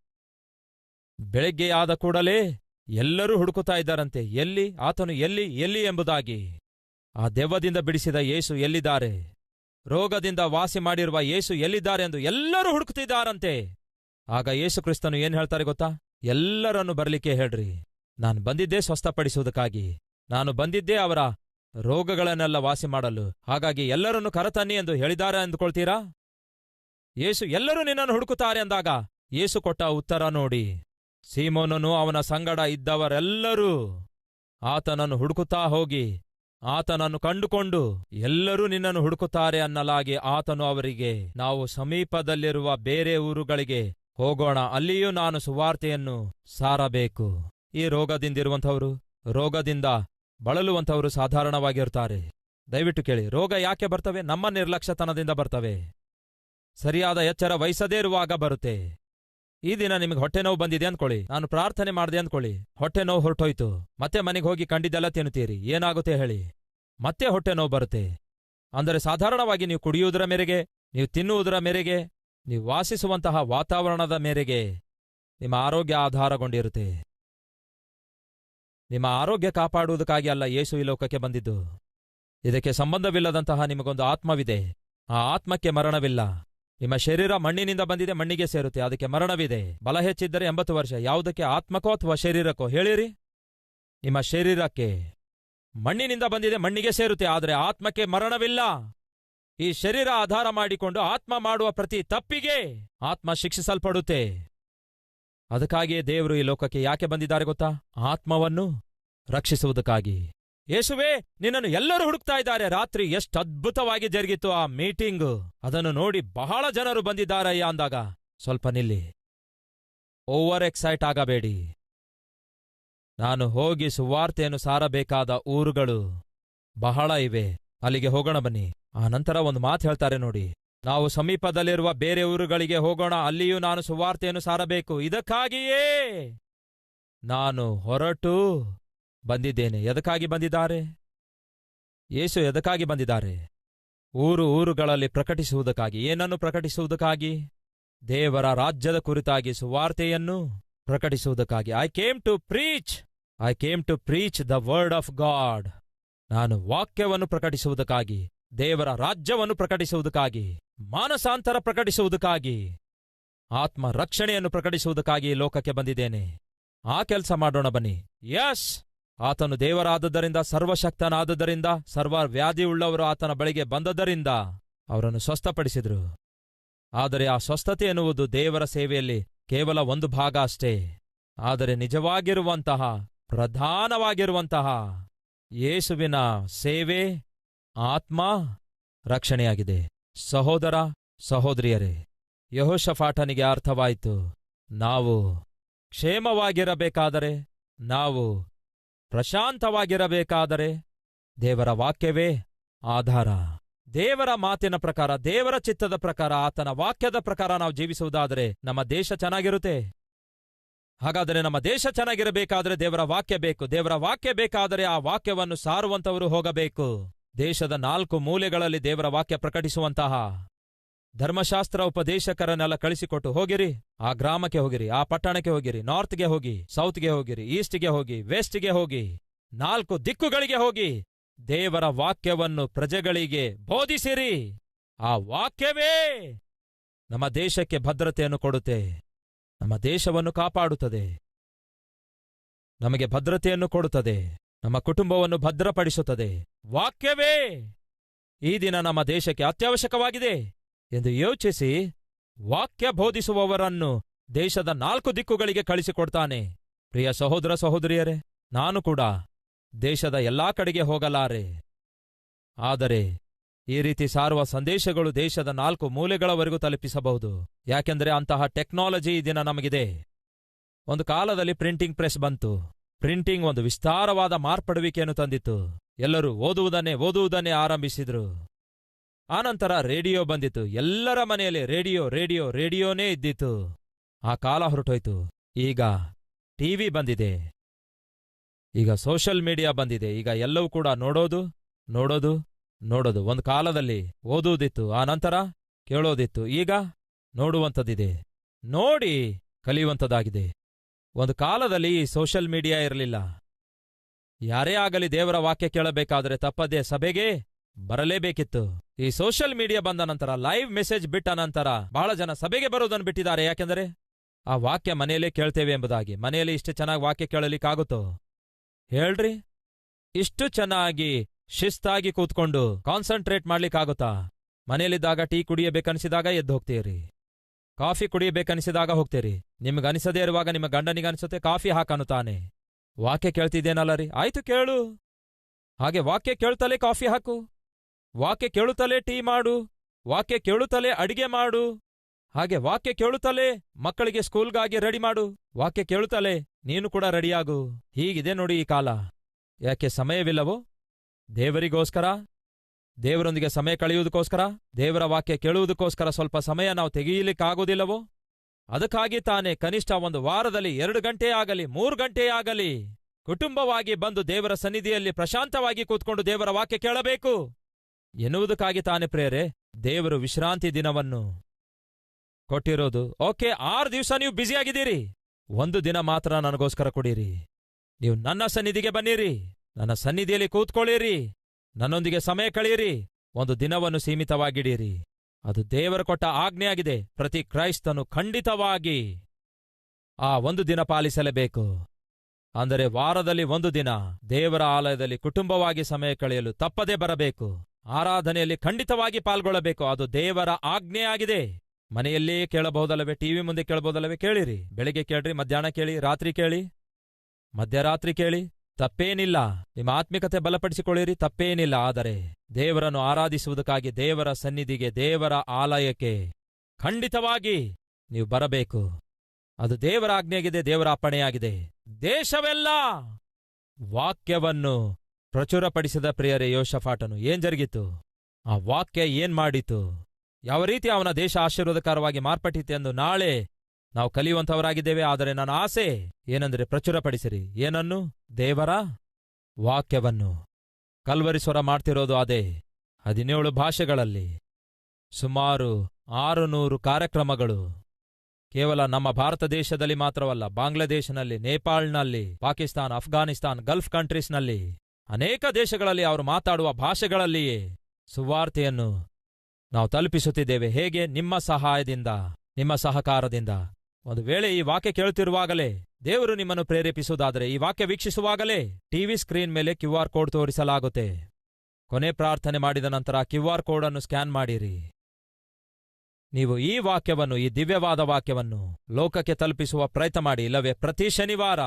Speaker 1: ಬೆಳಗ್ಗೆಯಾದ ಕೂಡಲೇ ಎಲ್ಲರೂ ಹುಡುಕುತ್ತಾ ಇದ್ದಾರಂತೆ. ಎಲ್ಲಿ? ಆತನು ಎಲ್ಲಿ? ಎಲ್ಲಿ ಎಂಬುದಾಗಿ. ಆ ದೆವ್ವದಿಂದ ಬಿಡಿಸಿದ ಯೇಸು ಎಲ್ಲಿದ್ದಾರೆ? ರೋಗದಿಂದ ವಾಸಿ ಮಾಡಿರುವ ಯೇಸು ಎಲ್ಲಿದ್ದಾರೆ ಎಂದು ಎಲ್ಲರೂ ಹುಡುಕುತ್ತಿದ್ದಾರಂತೆ. ಆಗ ಯೇಸು ಕ್ರಿಸ್ತನು ಏನ್ ಹೇಳ್ತಾರೆ ಗೊತ್ತಾ? ಎಲ್ಲರನ್ನು ಬರಲಿಕ್ಕೆ ಹೇಳ್ರಿ. ನಾನು ಬಂದಿದ್ದೇ ಸ್ವಸ್ಥಪಡಿಸುವುದಕ್ಕಾಗಿ. ನಾನು ಬಂದಿದ್ದೇ ಅವರ ರೋಗಗಳನ್ನೆಲ್ಲ ವಾಸಿ ಮಾಡಲು. ಹಾಗಾಗಿ ಎಲ್ಲರನ್ನು ಕರತನ್ನಿ ಎಂದು ಹೇಳಿದ್ದಾರೆ ಅಂದುಕೊಳ್ತೀರಾ? ಯೇಸು ಎಲ್ಲರೂ ನಿನ್ನನ್ನು ಹುಡುಕುತ್ತಾರೆ ಅಂದಾಗ ಯೇಸು ಕೊಟ್ಟ ಉತ್ತರ ನೋಡಿ. ಸೀಮೋನನು ಅವನ ಸಂಗಡ ಇದ್ದವರೆಲ್ಲರೂ ಆತನನ್ನು ಹುಡುಕುತ್ತಾ ಹೋಗಿ ಆತನನ್ನು ಕಂಡುಕೊಂಡು ಎಲ್ಲರೂ ನಿನ್ನನ್ನು ಹುಡುಕುತ್ತಾರೆ ಅನ್ನಲಾಗಿ ಆತನು ಅವರಿಗೆ, ನಾವು ಸಮೀಪದಲ್ಲಿರುವ ಬೇರೆ ಊರುಗಳಿಗೆ ಹೋಗೋಣ, ಅಲ್ಲಿಯೂ ನಾನು ಸುವಾರ್ತೆಯನ್ನು ಸಾರಬೇಕು. ಈ ರೋಗದಿಂದಿರುವಂಥವರು, ರೋಗದಿಂದ ಬಳಲುವಂಥವರು ಸಾಧಾರಣವಾಗಿರ್ತಾರೆ ದಯವಿಟ್ಟು ಕೇಳಿ, ರೋಗ ಯಾಕೆ ಬರ್ತವೆ? ನಮ್ಮ ನಿರ್ಲಕ್ಷ್ಯತನದಿಂದ ಬರ್ತವೆ. ಸರಿಯಾದ ಎಚ್ಚರ ವಹಿಸದೇ ಇರುವಾಗ ಬರುತ್ತೆ. ಈ ದಿನ ನಿಮಗೆ ಹೊಟ್ಟೆ ನೋವು ಬಂದಿದೆ ಅಂದ್ಕೊಳ್ಳಿ. ನಾನು ಪ್ರಾರ್ಥನೆ ಮಾಡಿದೆ ಅಂದ್ಕೊಳ್ಳಿ. ಹೊಟ್ಟೆ ನೋವು ಹೊರಟೋಯ್ತು. ಮತ್ತೆ ಮನೆಗೆ ಹೋಗಿ ಕಂಡಿದ್ದೆಲ್ಲ ತಿನ್ನುತ್ತೀರಿ. ಏನಾಗುತ್ತೆ ಹೇಳಿ. ಮತ್ತೆ ಹೊಟ್ಟೆ ನೋವು ಬರುತ್ತೆ. ಅಂದರೆ ಸಾಧಾರಣವಾಗಿ ನೀವು ಕುಡಿಯುವುದರ ಮೇರೆಗೆ, ನೀವು ತಿನ್ನುವುದರ ಮೇರೆಗೆ, ನೀವು ವಾಸಿಸುವಂತಹ ವಾತಾವರಣದ ಮೇರೆಗೆ ನಿಮ್ಮ ಆರೋಗ್ಯ ಆಧಾರಗೊಂಡಿರುತ್ತೆ. ನಿಮ್ಮ ಆರೋಗ್ಯ ಕಾಪಾಡುವುದಕ್ಕಾಗಿ ಅಲ್ಲ ಯೇಸು ಈ ಲೋಕಕ್ಕೆ ಬಂದಿದ್ದು. ಇದಕ್ಕೆ ಸಂಬಂಧವಿಲ್ಲದಂತಹ ನಿಮಗೊಂದು ಆತ್ಮವಿದೆ. ಆ ಆತ್ಮಕ್ಕೆ ಮರಣವಿಲ್ಲ. ನಿಮ್ಮ ಶರೀರ ಮಣ್ಣಿನಿಂದ ಬಂದಿದೆ, ಮಣ್ಣಿಗೆ ಸೇರುತ್ತೆ, ಅದಕ್ಕೆ ಮರಣವಿದೆ. ಬಲ ಹೆಚ್ಚಿದ್ದರೆ ಎಂಬತ್ತು ವರ್ಷ, ಯಾವುದಕ್ಕೆ ಆತ್ಮಕೋ ಅಥವಾ ಶರೀರಕ್ಕೋ ಹೇಳಿರಿ? ನಿಮ್ಮ ಶರೀರಕ್ಕೆ ಮಣ್ಣಿನಿಂದ ಬಂದಿದೆ, ಮಣ್ಣಿಗೆ ಸೇರುತ್ತೆ, ಆದರೆ ಆತ್ಮಕ್ಕೆ ಮರಣವಿಲ್ಲ. ಈ ಶರೀರ ಆಧಾರ ಮಾಡಿಕೊಂಡು ಆತ್ಮ ಮಾಡುವ ಪ್ರತಿ ತಪ್ಪಿಗೆ ಆತ್ಮ ಶಿಕ್ಷಿಸಲ್ಪಡುತ್ತೆ. ಅದಕ್ಕಾಗಿಯೇ ದೇವರು ಈ ಲೋಕಕ್ಕೆ ಯಾಕೆ ಬಂದಿದ್ದಾರೆ ಗೊತ್ತಾ? ಆತ್ಮವನ್ನು ರಕ್ಷಿಸುವುದಕ್ಕಾಗಿ. ಯೇಸುವೆ, ನಿನ್ನನ್ನು ಎಲ್ಲರೂ ಹುಡುಕ್ತಾ ಇದ್ದಾರೆ. ರಾತ್ರಿ ಎಷ್ಟು ಅದ್ಭುತವಾಗಿ ಜರುಗಿತು ಆ ಮೀಟಿಂಗ್. ಅದನ್ನು ನೋಡಿ ಬಹಳ ಜನರು ಬಂದಿದ್ದಾರಯ್ಯ ಅಂದಾಗ, ಸ್ವಲ್ಪ ನಿಲ್ಲಿ. ಓವರ್ ಎಕ್ಸೈಟ್ ಆಗಬೇಡಿ. ನಾನು ಹೋಗಿ ಸುವಾರ್ತೆಯನ್ನು ಸಾರಬೇಕಾದ ಊರುಗಳು ಬಹಳ ಇವೆ. ಅಲ್ಲಿಗೆ ಹೋಗೋಣ ಬನ್ನಿ. ಆ ನಂತರ ಒಂದು ಮಾತು ಹೇಳ್ತಾರೆ ನೋಡಿ. ನಾವು ಸಮೀಪದಲ್ಲಿರುವ ಬೇರೆ ಊರುಗಳಿಗೆ ಹೋಗೋಣ. ಅಲ್ಲಿಯೂ ನಾನು ಸುವಾರ್ತೆಯನ್ನು ಸಾರಬೇಕು. ಇದಕ್ಕಾಗಿಯೇ ನಾನು ಹೊರಟು ಬಂದಿದ್ದೇನೆ. ಎದಕ್ಕಾಗಿ ಬಂದಿದ್ದಾರೆ? ಯೇಸು ಎದಕ್ಕಾಗಿ ಬಂದಿದ್ದಾರೆ? ಊರು ಊರುಗಳಲ್ಲಿ ಪ್ರಕಟಿಸುವುದಕ್ಕಾಗಿ. ಏನನ್ನು ಪ್ರಕಟಿಸುವುದಕ್ಕಾಗಿ? ದೇವರ ರಾಜ್ಯದ ಕುರಿತಾಗಿ, ಸುವಾರ್ತೆಯನ್ನು ಪ್ರಕಟಿಸುವುದಕ್ಕಾಗಿ. I came to preach I came to preach the word of God ನಾನು ವಾಕ್ಯವನ್ನು ಪ್ರಕಟಿಸುವುದಕ್ಕಾಗಿ, ದೇವರ ರಾಜ್ಯವನ್ನು ಪ್ರಕಟಿಸುವುದಕ್ಕಾಗಿ, ಮಾನಸಾಂತರ ಪ್ರಕಟಿಸುವುದಕ್ಕಾಗಿ, ಆತ್ಮ ರಕ್ಷಣೆಯನ್ನು ಪ್ರಕಟಿಸುವುದಕ್ಕಾಗಿ ಲೋಕಕ್ಕೆ ಬಂದಿದ್ದೇನೆ. ಆ ಕೆಲಸ ಮಾಡೋಣ ಬನ್ನಿ. ಯಸ್ ಆತನು ದೇವರಾದದರಿಂದ ಸರ್ವಶಕ್ತನಾದದರಿಂದ ಸರ್ವ ವ್ಯಾಧಿಯುಳ್ಳವರು ಆತನ ಬಳಿಗೆ ಬಂದದ್ದರಿಂದ ಅವರನ್ನು ಸ್ವಸ್ಥಪಡಿಸಿದರು. ಆದರೆ ಆ ಸ್ವಸ್ಥತೆ ಎನ್ನುವುದು ದೇವರ ಸೇವೆಯಲ್ಲಿ ಕೇವಲ ಒಂದು ಭಾಗ ಅಷ್ಟೇ. ಆದರೆ ನಿಜವಾಗಿರುವಂತಹ, ಪ್ರಧಾನವಾಗಿರುವಂತಹ ಯೇಸುವಿನ ಸೇವೆ, ಆತ್ಮ ರಕ್ಷಣೆಯಾಗಿದೆ. ಸಹೋದರ, ಸಹೋದರಿಯರೇ ಯಹೋಶಫಾಟನಿಗೆ ಅರ್ಥವಾಯಿತು, ನಾವು ಕ್ಷೇಮವಾಗಿರಬೇಕಾದರೆ ನಾವು ಪ್ರಶಾಂತವಾಗಿರಬೇಕಾದರೆ ದೇವರ ವಾಕ್ಯವೇ ಆಧಾರ. ದೇವರ ಮಾತಿನ ಪ್ರಕಾರ, ದೇವರ ಚಿತ್ತದ ಪ್ರಕಾರ, ಆತನ ವಾಕ್ಯದ ಪ್ರಕಾರ ನಾವು ಜೀವಿಸುವುದಾದರೆ ನಮ್ಮ ದೇಶ ಚೆನ್ನಾಗಿರುತ್ತೆ. ಹಾಗಾದರೆ ನಮ್ಮ ದೇಶ ಚೆನ್ನಾಗಿರಬೇಕಾದರೆ ದೇವರ ವಾಕ್ಯ ಬೇಕು. ದೇವರ ವಾಕ್ಯ ಬೇಕಾದರೆ ಆ ವಾಕ್ಯವನ್ನು ಸಾರುವಂತವರು ಹೋಗಬೇಕು. ದೇಶದ ನಾಲ್ಕು ಮೂಲೆಗಳಲ್ಲಿ ದೇವರ ವಾಕ್ಯ ಪ್ರಕಟಿಸುವಂತಹ ಧರ್ಮಶಾಸ್ತ್ರ ಉಪದೇಶಕರನ್ನೆಲ್ಲ ಕಳಿಸಿಕೊಟ್ಟು ಹೋಗಿರಿ. ಆ ಗ್ರಾಮಕ್ಕೆ ಹೋಗಿರಿ, ಆ ಪಟ್ಟಣಕ್ಕೆ ಹೋಗಿರಿ, ನಾರ್ತ್ಗೆ ಹೋಗಿ, ಸೌತ್ಗೆ ಹೋಗಿರಿ, ಈಸ್ಟ್ಗೆ ಹೋಗಿ, ವೆಸ್ಟ್ಗೆ ಹೋಗಿ, ನಾಲ್ಕು ದಿಕ್ಕುಗಳಿಗೆ ಹೋಗಿ. ದೇವರ ವಾಕ್ಯವನ್ನು ಪ್ರಜೆಗಳಿಗೆ ಬೋಧಿಸಿರಿ. ಆ ವಾಕ್ಯವೇ ನಮ್ಮ ದೇಶಕ್ಕೆ ಭದ್ರತೆಯನ್ನು ಕೊಡುತ್ತೆ, ನಮ್ಮ ದೇಶವನ್ನು ಕಾಪಾಡುತ್ತದೆ, ನಮಗೆ ಭದ್ರತೆಯನ್ನು ಕೊಡುತ್ತದೆ, ನಮ್ಮ ಕುಟುಂಬವನ್ನು ಭದ್ರಪಡಿಸುತ್ತದೆ. ವಾಕ್ಯವೇ ಈ ದಿನ ನಮ್ಮ ದೇಶಕ್ಕೆ ಅತ್ಯವಶ್ಯಕವಾಗಿದೆ. ಎಂದು ಯೋಚಿಸಿ ವಾಕ್ಯ ಬೋಧಿಸುವವರನ್ನು ದೇಶದ ನಾಲ್ಕು ದಿಕ್ಕುಗಳಿಗೆ ಕಳಿಸಿಕೊಡ್ತಾನೆ. ಪ್ರಿಯ ಸಹೋದರ ಸಹೋದರಿಯರೇ, ನಾನು ಕೂಡ ದೇಶದ ಎಲ್ಲಾ ಕಡೆಗೆ ಹೋಗಲಾರೆ. ಆದರೆ ಈ ರೀತಿ ಸಾರುವ ಸಂದೇಶಗಳು ದೇಶದ ನಾಲ್ಕು ಮೂಲೆಗಳವರೆಗೂ ತಲುಪಿಸಬಹುದು. ಯಾಕೆಂದರೆ ಅಂತಹ ಟೆಕ್ನಾಲಜಿ ಈ ನಮಗಿದೆ. ಒಂದು ಕಾಲದಲ್ಲಿ ಪ್ರಿಂಟಿಂಗ್ ಪ್ರೆಸ್ ಬಂತು. ಪ್ರಿಂಟಿಂಗ್ ಒಂದು ವಿಸ್ತಾರವಾದ ಮಾರ್ಪಡುವಿಕೆಯನ್ನು ತಂದಿತ್ತು. ಎಲ್ಲರೂ ಓದುವುದನ್ನೇ ಓದುವುದನ್ನೇ ಆರಂಭಿಸಿದ್ರು. ಆನಂತರ ರೇಡಿಯೋ ಬಂದಿತು. ಎಲ್ಲರ ಮನೆಯಲ್ಲಿ ರೇಡಿಯೋ ರೇಡಿಯೋ, ರೇಡಿಯೋನೇ ಇದ್ದಿತ್ತು. ಆ ಕಾಲ ಹೊರಟೋಯ್ತು. ಈಗ ಟಿವಿ ಬಂದಿದೆ. ಈಗ ಸೋಷಿಯಲ್ ಮೀಡಿಯಾ ಬಂದಿದೆ. ಈಗ ಎಲ್ಲವೂ ಕೂಡ ನೋಡೋದು ನೋಡೋದು ನೋಡೋದು. ಒಂದು ಕಾಲದಲ್ಲಿ ಓದುವುದಿತ್ತು, ಆ ನಂತರ ಕೇಳೋದಿತ್ತು. ಈಗ ನೋಡುವಂಥದ್ದಿದೆ. ನೋಡಿ ಕಲಿಯುವಂಥದ್ದಾಗಿದೆ. ಒಂದು ಕಾಲದಲ್ಲಿ ಈ ಸೋಷಿಯಲ್ ಮೀಡಿಯಾ ಇರಲಿಲ್ಲ. ಯಾರೇ ಆಗಲಿ ದೇವರ ವಾಕ್ಯ ಕೇಳಬೇಕಾದರೆ ತಪ್ಪದೇ ಸಭೆಗೆ ಬರಲೇಬೇಕಿತ್ತು. ಈ ಸೋಷಿಯಲ್ ಮೀಡಿಯಾ ಬಂದ ನಂತರ, ಲೈವ್ ಮೆಸೇಜ್ ಬಿಟ್ಟ ನಂತರ ಬಹಳ ಜನ ಸಭೆಗೆ ಬರೋದನ್ನು ಬಿಟ್ಟಿದ್ದಾರೆ. ಯಾಕೆಂದರೆ ಆ ವಾಕ್ಯ ಮನೆಯಲ್ಲೇ ಕೇಳ್ತೇವೆ ಎಂಬುದಾಗಿ. ಮನೆಯಲ್ಲಿ ಇಷ್ಟು ಚೆನ್ನಾಗಿ ವಾಕ್ಯ ಕೇಳಲಿಕ್ಕಾಗುತ್ತೋ? ಹೇಳ್ರಿ. ಇಷ್ಟು ಚೆನ್ನಾಗಿ, ಶಿಸ್ತಾಗಿ ಕೂತ್ಕೊಂಡು ಕಾನ್ಸಂಟ್ರೇಟ್ ಮಾಡ್ಲಿಕ್ಕಾಗುತ್ತಾ? ಮನೆಯಲ್ಲಿದ್ದಾಗ ಟೀ ಕುಡಿಯಬೇಕನ್ಸಿದಾಗ ಎದ್ದು ಹೋಗ್ತೀರಿ. ಕಾಫಿ ಕುಡಿಯಬೇಕನ್ಸಿದಾಗ ಹೋಗ್ತೀರಿ. ನಿಮ್ಗನಿಸದೇ ಇರುವಾಗ ನಿಮ್ಮ ಗಂಡನಿಗನ್ಸುತ್ತೆ ಕಾಫಿ ಹಾಕನ್ನುತ್ತಾನೆ ವಾಕ್ಯ ಕೇಳ್ತಿದ್ದೇನಲ್ಲ ರೀ? ಆಯ್ತು ಕೇಳು. ಹಾಗೆ ವಾಕ್ಯ ಕೇಳ್ತಲೇ ಕಾಫಿ ಹಾಕು. ವಾಕ್ಯ ಕೇಳುತ್ತಲೇ ಟೀ ಮಾಡು, ವಾಕ್ಯ ಕೇಳುತ್ತಲೇ ಅಡಿಗೆ ಮಾಡು. ಹಾಗೆ ವಾಕ್ಯ ಕೇಳುತ್ತಲೇ ಮಕ್ಕಳಿಗೆ ಸ್ಕೂಲ್ಗಾಗಿ ರೆಡಿ ಮಾಡು, ವಾಕ್ಯ ಕೇಳುತ್ತಲೇ ನೀನು ಕೂಡ ರೆಡಿಯಾಗು. ಹೀಗಿದೆ ನೋಡಿ ಈ ಕಾಲ. ಯಾಕೆ ಸಮಯವಿಲ್ಲವೋ? ದೇವರಿಗೋಸ್ಕರ? ದೇವರೊಂದಿಗೆ ಸಮಯ ಕಳೆಯುವುದಕ್ಕೋಸ್ಕರ? ದೇವರ ವಾಕ್ಯ ಕೇಳುವುದಕ್ಕೋಸ್ಕರ ಸ್ವಲ್ಪ ಸಮಯ ನಾವು ತೆಗೆಯಲಿಕ್ಕಾಗೋದಿಲ್ಲವೋ ಅದಕ್ಕಾಗಿ ತಾನೇ ಕನಿಷ್ಠ ಒಂದು ವಾರದಲ್ಲಿ ಎರಡು ಗಂಟೆ ಆಗಲಿ, ಮೂರು ಗಂಟೆ ಆಗಲಿ, ಕುಟುಂಬವಾಗಿ ಬಂದು ದೇವರ ಸನ್ನಿಧಿಯಲ್ಲಿ ಪ್ರಶಾಂತವಾಗಿ ಕೂತ್ಕೊಂಡು ದೇವರ ವಾಕ್ಯ ಕೇಳಬೇಕು. ಎನ್ನುವುದಕ್ಕಾಗಿ ತಾನೇ ಪ್ರೇರೆ, ದೇವರು ವಿಶ್ರಾಂತಿ ದಿನವನ್ನು ಕೊಟ್ಟಿರೋದು. ಓಕೆ, ಆರು ದಿವಸ ನೀವು ಬ್ಯುಸಿಯಾಗಿದ್ದೀರಿ. ಒಂದು ದಿನ ಮಾತ್ರ ನನಗೋಸ್ಕರ ಕೊಡಿರಿ. ನೀವು ನನ್ನ ಸನ್ನಿಧಿಗೆ ಬನ್ನಿರಿ. ನನ್ನ ಸನ್ನಿಧಿಯಲ್ಲಿ ಕೂತ್ಕೊಳ್ಳಿರಿ. ನನ್ನೊಂದಿಗೆ ಸಮಯ ಕಳೆಯಿರಿ. ಒಂದು ದಿನವನ್ನು ಸೀಮಿತವಾಗಿಡೀರಿ. ಅದು ದೇವರು ಕೊಟ್ಟ ಆಜ್ಞೆಯಾಗಿದೆ. ಪ್ರತಿ ಕ್ರೈಸ್ತನು ಖಂಡಿತವಾಗಿ ಆ ಒಂದು ದಿನ ಪಾಲಿಸಲೇಬೇಕು. ಅಂದರೆ ವಾರದಲ್ಲಿ ಒಂದು ದಿನ ದೇವರ ಆಲಯದಲ್ಲಿ ಕುಟುಂಬವಾಗಿ ಸಮಯ ಕಳೆಯಲು ತಪ್ಪದೇ ಬರಬೇಕು. ಆರಾಧನೆಯಲ್ಲಿ ಖಂಡಿತವಾಗಿ ಪಾಲ್ಗೊಳ್ಳಬೇಕು. ಅದು ದೇವರ ಆಜ್ಞೆಯಾಗಿದೆ. ಮನೆಯಲ್ಲೇ ಕೇಳಬಹುದಲ್ಲವೇ? ಟಿವಿ ಮುಂದೆ ಕೇಳಬಹುದಲ್ಲವೇ? ಕೇಳಿರಿ. ಬೆಳಿಗ್ಗೆ ಕೇಳ್ರಿ, ಮಧ್ಯಾಹ್ನ ಕೇಳಿ, ರಾತ್ರಿ ಕೇಳಿ. ಮಧ್ಯರಾತ್ರಿ ಕೇಳಿ. ತಪ್ಪೇನಿಲ್ಲ. ನಿಮ್ಮ ಆತ್ಮಿಕತೆ ಬಲಪಡಿಸಿಕೊಳ್ಳಿರಿ, ತಪ್ಪೇನಿಲ್ಲ. ಆದರೆ ದೇವರನ್ನು ಆರಾಧಿಸುವುದಕ್ಕಾಗಿ ದೇವರ ಸನ್ನಿಧಿಗೆ, ದೇವರ ಆಲಯಕ್ಕೆ ಖಂಡಿತವಾಗಿ ನೀವು ಬರಬೇಕು. ಅದು ದೇವರ ಆಜ್ಞೆಯಾಗಿದೆ, ದೇವರ ಅಪ್ಪಣೆಯಾಗಿದೆ. ದೇಶವೆಲ್ಲ ವಾಕ್ಯವನ್ನು ಪ್ರಚುರಪಡಿಸಿದ ಪ್ರಿಯರೇ ಯೋಷಫಾಟನು, ಏನ್ ಜರುಗಿತು? ಆ ವಾಕ್ಯ ಏನ್ ಮಾಡಿತು? ಯಾವ ರೀತಿ ಅವನ ದೇಶ ಆಶೀರ್ವಾದಕರವಾಗಿ ಮಾರ್ಪಟ್ಟಿತೆಂದು ನಾಳೆ ನಾವು ಕಲಿಯುವಂಥವರಾಗಿದ್ದೇವೆ, ಆದರೆ ನನ್ನ ಆಸೆ ಏನಂದ್ರೆ ಪ್ರಚುರಪಡಿಸಿರಿ. ಏನನ್ನು? ದೇವರ ವಾಕ್ಯವನ್ನು. ಕಲ್ವರಿಸ್ವರ ಮಾಡ್ತಿರೋದು ಅದೇ, ಹದಿನೇಳು ಭಾಷೆಗಳಲ್ಲಿ. ಸುಮಾರು ಆರು ನೂರು ಕಾರ್ಯಕ್ರಮಗಳು. ಕೇವಲ ನಮ್ಮ ಭಾರತ ದೇಶದಲ್ಲಿ ಮಾತ್ರವಲ್ಲ, ಬಾಂಗ್ಲಾದೇಶನಲ್ಲಿ, ನೇಪಾಳ್ನಲ್ಲಿ, ಪಾಕಿಸ್ತಾನ್ ಅಫ್ಘಾನಿಸ್ತಾನ್ ಗಲ್ಫ್ ಕಂಟ್ರೀಸ್ನಲ್ಲಿ. ಅನೇಕ ದೇಶಗಳಲ್ಲಿ ಅವರು ಮಾತಾಡುವ ಭಾಷೆಗಳಲ್ಲಿಯೇ ಸುವಾರ್ತೆಯನ್ನು ನಾವು ತಲುಪಿಸುತ್ತಿದ್ದೇವೆ. ಹೇಗೆ? ನಿಮ್ಮ ಸಹಾಯದಿಂದ, ನಿಮ್ಮ ಸಹಕಾರದಿಂದ. ಒಂದು ವೇಳೆ ಈ ವಾಕ್ಯ ಕೇಳುತ್ತಿರುವಾಗಲೇ ದೇವರು ನಿಮ್ಮನ್ನು ಪ್ರೇರೇಪಿಸುವುದಾದರೆ ಈ ವಾಕ್ಯ ವೀಕ್ಷಿಸುವಾಗಲೇ ಟಿವಿ ಸ್ಕ್ರೀನ್ ಮೇಲೆ ಕ್ಯೂ ಆರ್ ಕೋಡ್ ತೋರಿಸಲಾಗುತ್ತೆ. ಕೊನೆ ಪ್ರಾರ್ಥನೆ ಮಾಡಿದ ನಂತರ ಕ್ಯೂ ಆರ್ ಕೋಡ್ ಅನ್ನು ಸ್ಕ್ಯಾನ್ ಮಾಡಿರಿ. ನೀವು ಈ ವಾಕ್ಯವನ್ನು, ಈ ದಿವ್ಯವಾದ ವಾಕ್ಯವನ್ನು ಲೋಕಕ್ಕೆ ತಲುಪಿಸುವ ಪ್ರಯತ್ನ ಮಾಡಿ. ಇಲ್ಲವೇ? ಪ್ರತಿ ಶನಿವಾರ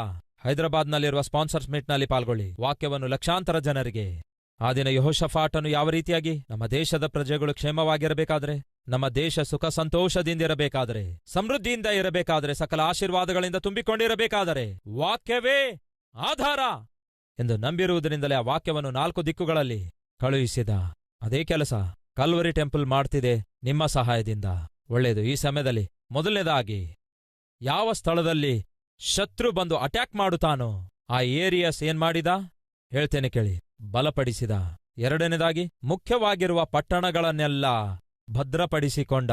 Speaker 1: ಹೈದರಾಬಾದ್ನಲ್ಲಿರುವ ಸ್ಪಾನ್ಸರ್ಸ್ ಮೀಟ್ನಲ್ಲಿ ಪಾಲ್ಗೊಳ್ಳಿ. ವಾಕ್ಯವನ್ನು ಲಕ್ಷಾಂತರ ಜನರಿಗೆ. ಆ ದಿನ ಯಹೋಶಫಾಟನ್ನು ಯಾವ ರೀತಿಯಾಗಿ? ನಮ್ಮ ದೇಶದ ಪ್ರಜೆಗಳು ಕ್ಷೇಮವಾಗಿರಬೇಕಾದ್ರೆ, ನಮ್ಮ ದೇಶ ಸುಖ ಸಂತೋಷದಿಂದಿರಬೇಕಾದರೆ ಸಮೃದ್ಧಿಯಿಂದ ಇರಬೇಕಾದರೆ, ಸಕಲ ಆಶೀರ್ವಾದಗಳಿಂದ ತುಂಬಿಕೊಂಡಿರಬೇಕಾದರೆ ವಾಕ್ಯವೇ ಆಧಾರ ಎಂದು ನಂಬಿರುವುದರಿಂದಲೇ ಆ ವಾಕ್ಯವನ್ನು ನಾಲ್ಕು ದಿಕ್ಕುಗಳಲ್ಲಿ ಕಳುಹಿಸಿದ. ಅದೇ ಕೆಲಸ ಕಲ್ವರಿ ಟೆಂಪಲ್ ಮಾಡ್ತಿದೆ ನಿಮ್ಮ ಸಹಾಯದಿಂದ. ಒಳ್ಳೆಯದು. ಈ ಸಮಯದಲ್ಲಿ ಮೊದಲನೇದಾಗಿ ಯಾವ ಸ್ಥಳದಲ್ಲಿ ಶತ್ರು ಬಂದು ಅಟ್ಯಾಕ್ ಮಾಡುತ್ತಾನೋ ಆ ಏರಿಯಸ್ ಏನ್ ಮಾಡಿದ? ಹೇಳ್ತೇನೆ ಕೇಳಿ. ಬಲಪಡಿಸಿದ. ಎರಡನೇದಾಗಿ, ಮುಖ್ಯವಾಗಿರುವ ಪಟ್ಟಣಗಳನ್ನೆಲ್ಲ ಭದ್ರಪಡಿಸಿಕೊಂಡ.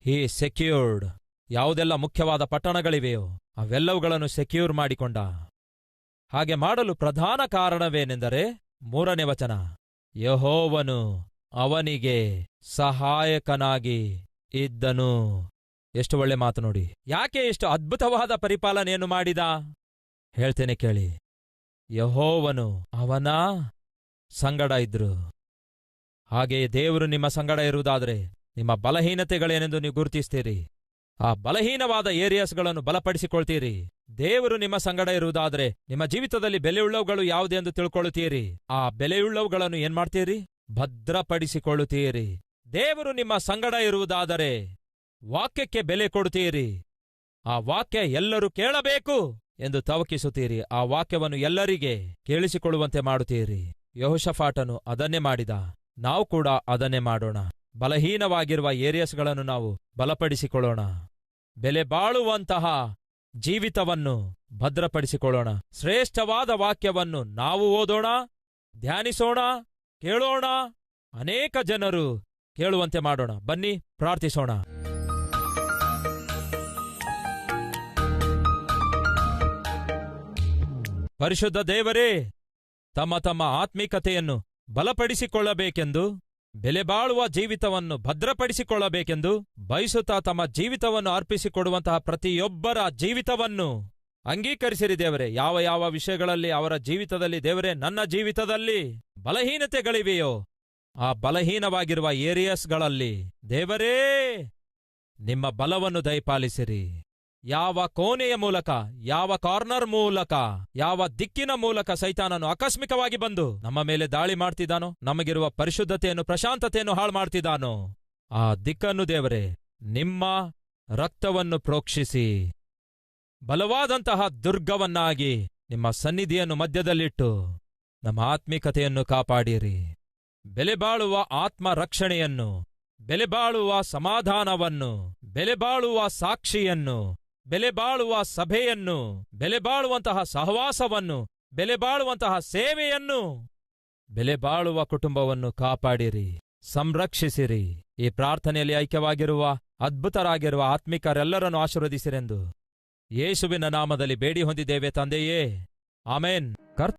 Speaker 1: ಹೀ, ಸೆಕ್ಯೂರ್ಡ್. ಯಾವುದೆಲ್ಲ ಮುಖ್ಯವಾದ ಪಟ್ಟಣಗಳಿವೆಯೋ, ಅವೆಲ್ಲವುಗಳನ್ನು ಸೆಕ್ಯೂರ್ ಮಾಡಿಕೊಂಡ. ಹಾಗೆ ಮಾಡಲು ಪ್ರಧಾನ ಕಾರಣವೇನೆಂದರೆ, ಮೂರನೇ ವಚನ. ಯಹೋವನು ಅವನಿಗೆ ಸಹಾಯಕನಾಗಿ ಇದ್ದನು. ಎಷ್ಟು ಒಳ್ಳೆ ಮಾತು ನೋಡಿ. ಯಾಕೆ ಇಷ್ಟು ಅದ್ಭುತವಾದ ಪರಿಪಾಲನೆಯನ್ನು ಮಾಡಿದ? ಹೇಳ್ತೇನೆ ಕೇಳಿ. ಯಹೋವನು ಅವನ ಸಂಗಡ ಇದ್ರು. ಹಾಗೆಯೇ ದೇವರು ನಿಮ್ಮ ಸಂಗಡ ಇರುವುದಾದರೆ ನಿಮ್ಮ ಬಲಹೀನತೆಗಳೇನೆಂದು ನೀವು ಗುರುತಿಸ್ತೀರಿ. ಆ ಬಲಹೀನವಾದ ಏರಿಯಾಸ್ಗಳನ್ನು ಬಲಪಡಿಸಿಕೊಳ್ತೀರಿ. ದೇವರು ನಿಮ್ಮ ಸಂಗಡ ಇರುವುದಾದರೆ ನಿಮ್ಮ ಜೀವಿತದಲ್ಲಿ ಬೆಲೆಯುಳ್ಳವುಗಳು ಯಾವುದೆಂದು ತಿಳ್ಕೊಳ್ಳುತ್ತೀರಿ. ಆ ಬೆಲೆಯುಳ್ಳವುಗಳನ್ನು ಏನ್ಮಾಡ್ತೀರಿ? ಭದ್ರಪಡಿಸಿಕೊಳ್ಳುತ್ತೀರಿ. ದೇವರು ನಿಮ್ಮ ಸಂಗಡ ಇರುವುದಾದರೆ ವಾಕ್ಯಕ್ಕೆ ಬೆಲೆ ಕೊಡುತ್ತೀರಿ? ಆ ವಾಕ್ಯ ಎಲ್ಲರೂ ಕೇಳಬೇಕು ಎಂದು ತವಕಿಸುತ್ತೀರಿ. ಆ ವಾಕ್ಯವನ್ನು ಎಲ್ಲರಿಗೆ ಕೇಳಿಸಿಕೊಳ್ಳುವಂತೆ ಮಾಡುತ್ತೀರಿ. ಯಹೋಷಫಾಟನು ಅದನ್ನೇ ಮಾಡಿದ. ನಾವು ಕೂಡ ಅದನ್ನೇ ಮಾಡೋಣ. ಬಲಹೀನವಾಗಿರುವ ಏರಿಯಾಸ್ಗಳನ್ನು ನಾವು ಬಲಪಡಿಸಿಕೊಳ್ಳೋಣ. ಬೆಲೆ ಬಾಳುವಂತಹ ಜೀವಿತವನ್ನು ಭದ್ರಪಡಿಸಿಕೊಳ್ಳೋಣ. ಶ್ರೇಷ್ಠವಾದ ವಾಕ್ಯವನ್ನು ನಾವು ಓದೋಣ, ಧ್ಯಾನಿಸೋಣ, ಕೇಳೋಣ. ಅನೇಕ ಜನರು ಕೇಳುವಂತೆ ಮಾಡೋಣ. ಬನ್ನಿ, ಪ್ರಾರ್ಥಿಸೋಣ. ಪರಿಶುದ್ಧ ದೇವರೇ, ತಮ್ಮ ತಮ್ಮ ಆತ್ಮಿಕತೆಯನ್ನು ಬಲಪಡಿಸಿಕೊಳ್ಳಬೇಕೆಂದು, ಬೆಲೆಬಾಳುವ ಜೀವಿತವನ್ನು ಭದ್ರಪಡಿಸಿಕೊಳ್ಳಬೇಕೆಂದು ಬಯಸುತ್ತಾ ತಮ್ಮ ಜೀವಿತವನ್ನು ಅರ್ಪಿಸಿಕೊಡುವಂತಹ ಪ್ರತಿಯೊಬ್ಬರ ಜೀವಿತವನ್ನು ಅಂಗೀಕರಿಸಿರಿ ದೇವರೇ. ಯಾವ ಯಾವ ವಿಷಯಗಳಲ್ಲಿ ಅವರ ಜೀವಿತದಲ್ಲಿ ದೇವರೇ, ನನ್ನ ಜೀವಿತದಲ್ಲಿ ಬಲಹೀನತೆಗಳಿವೆಯೋ, ಆ ಬಲಹೀನವಾಗಿರುವ ಏರಿಯಾಸ್ಗಳಲ್ಲಿ ದೇವರೇ, ನಿಮ್ಮ ಬಲವನ್ನು ದಯಪಾಲಿಸಿರಿ. ಯಾವ ಕೋಣೆಯ ಮೂಲಕ, ಯಾವ ಕಾರ್ನರ್ ಮೂಲಕ, ಯಾವ ದಿಕ್ಕಿನ ಮೂಲಕ ಸೈತಾನನು ಆಕಸ್ಮಿಕವಾಗಿ ಬಂದು ನಮ್ಮ ಮೇಲೆ ದಾಳಿ ಮಾಡ್ತಿದ್ದಾನೋ, ನಮಗಿರುವ ಪರಿಶುದ್ಧತೆಯನ್ನು, ಪ್ರಶಾಂತತೆಯನ್ನು ಹಾಳು ಮಾಡ್ತಿದ್ದಾನೋ, ಆ ದಿಕ್ಕನ್ನು ದೇವರೇ, ನಿಮ್ಮ ರಕ್ತವನ್ನು ಪ್ರೋಕ್ಷಿಸಿ. ಬಲವಾದಂತಹ ದುರ್ಗವನ್ನಾಗಿ ನಿಮ್ಮ ಸನ್ನಿಧಿಯನ್ನು ಮಧ್ಯದಲ್ಲಿಟ್ಟು ನಮ್ಮ ಆತ್ಮಿಕತೆಯನ್ನು ಕಾಪಾಡಿರಿ. ಬೆಲೆಬಾಳುವ ಆತ್ಮ ರಕ್ಷಣೆಯನ್ನು ಬೆಲೆಬಾಳುವ ಸಮಾಧಾನವನ್ನು ಬೆಲೆಬಾಳುವ ಸಾಕ್ಷಿಯನ್ನು ಬೆಲೆಬಾಳುವ ಸಭೆಯನ್ನು, ಬೆಲೆಬಾಳುವಂತಹ ಸಹವಾಸವನ್ನು, ಬೆಲೆಬಾಳುವಂತಹ ಸೇವೆಯನ್ನು ಬೆಲೆ ಬಾಳುವ ಕುಟುಂಬವನ್ನು ಕಾಪಾಡಿರಿ, ಸಂರಕ್ಷಿಸಿರಿ. ಈ ಪ್ರಾರ್ಥನೆಯಲ್ಲಿ ಐಕ್ಯವಾಗಿರುವ, ಅದ್ಭುತರಾಗಿರುವ ಆತ್ಮಿಕರೆಲ್ಲರನ್ನು ಆಶೀರ್ವದಿಸಿರೆಂದು. ಯೇಸುವಿನ ನಾಮದಲ್ಲಿ ಬೇಡಿ ಹೊಂದಿದ್ದೇವೆ ತಂದೆಯೇ. ಆಮೇನ್.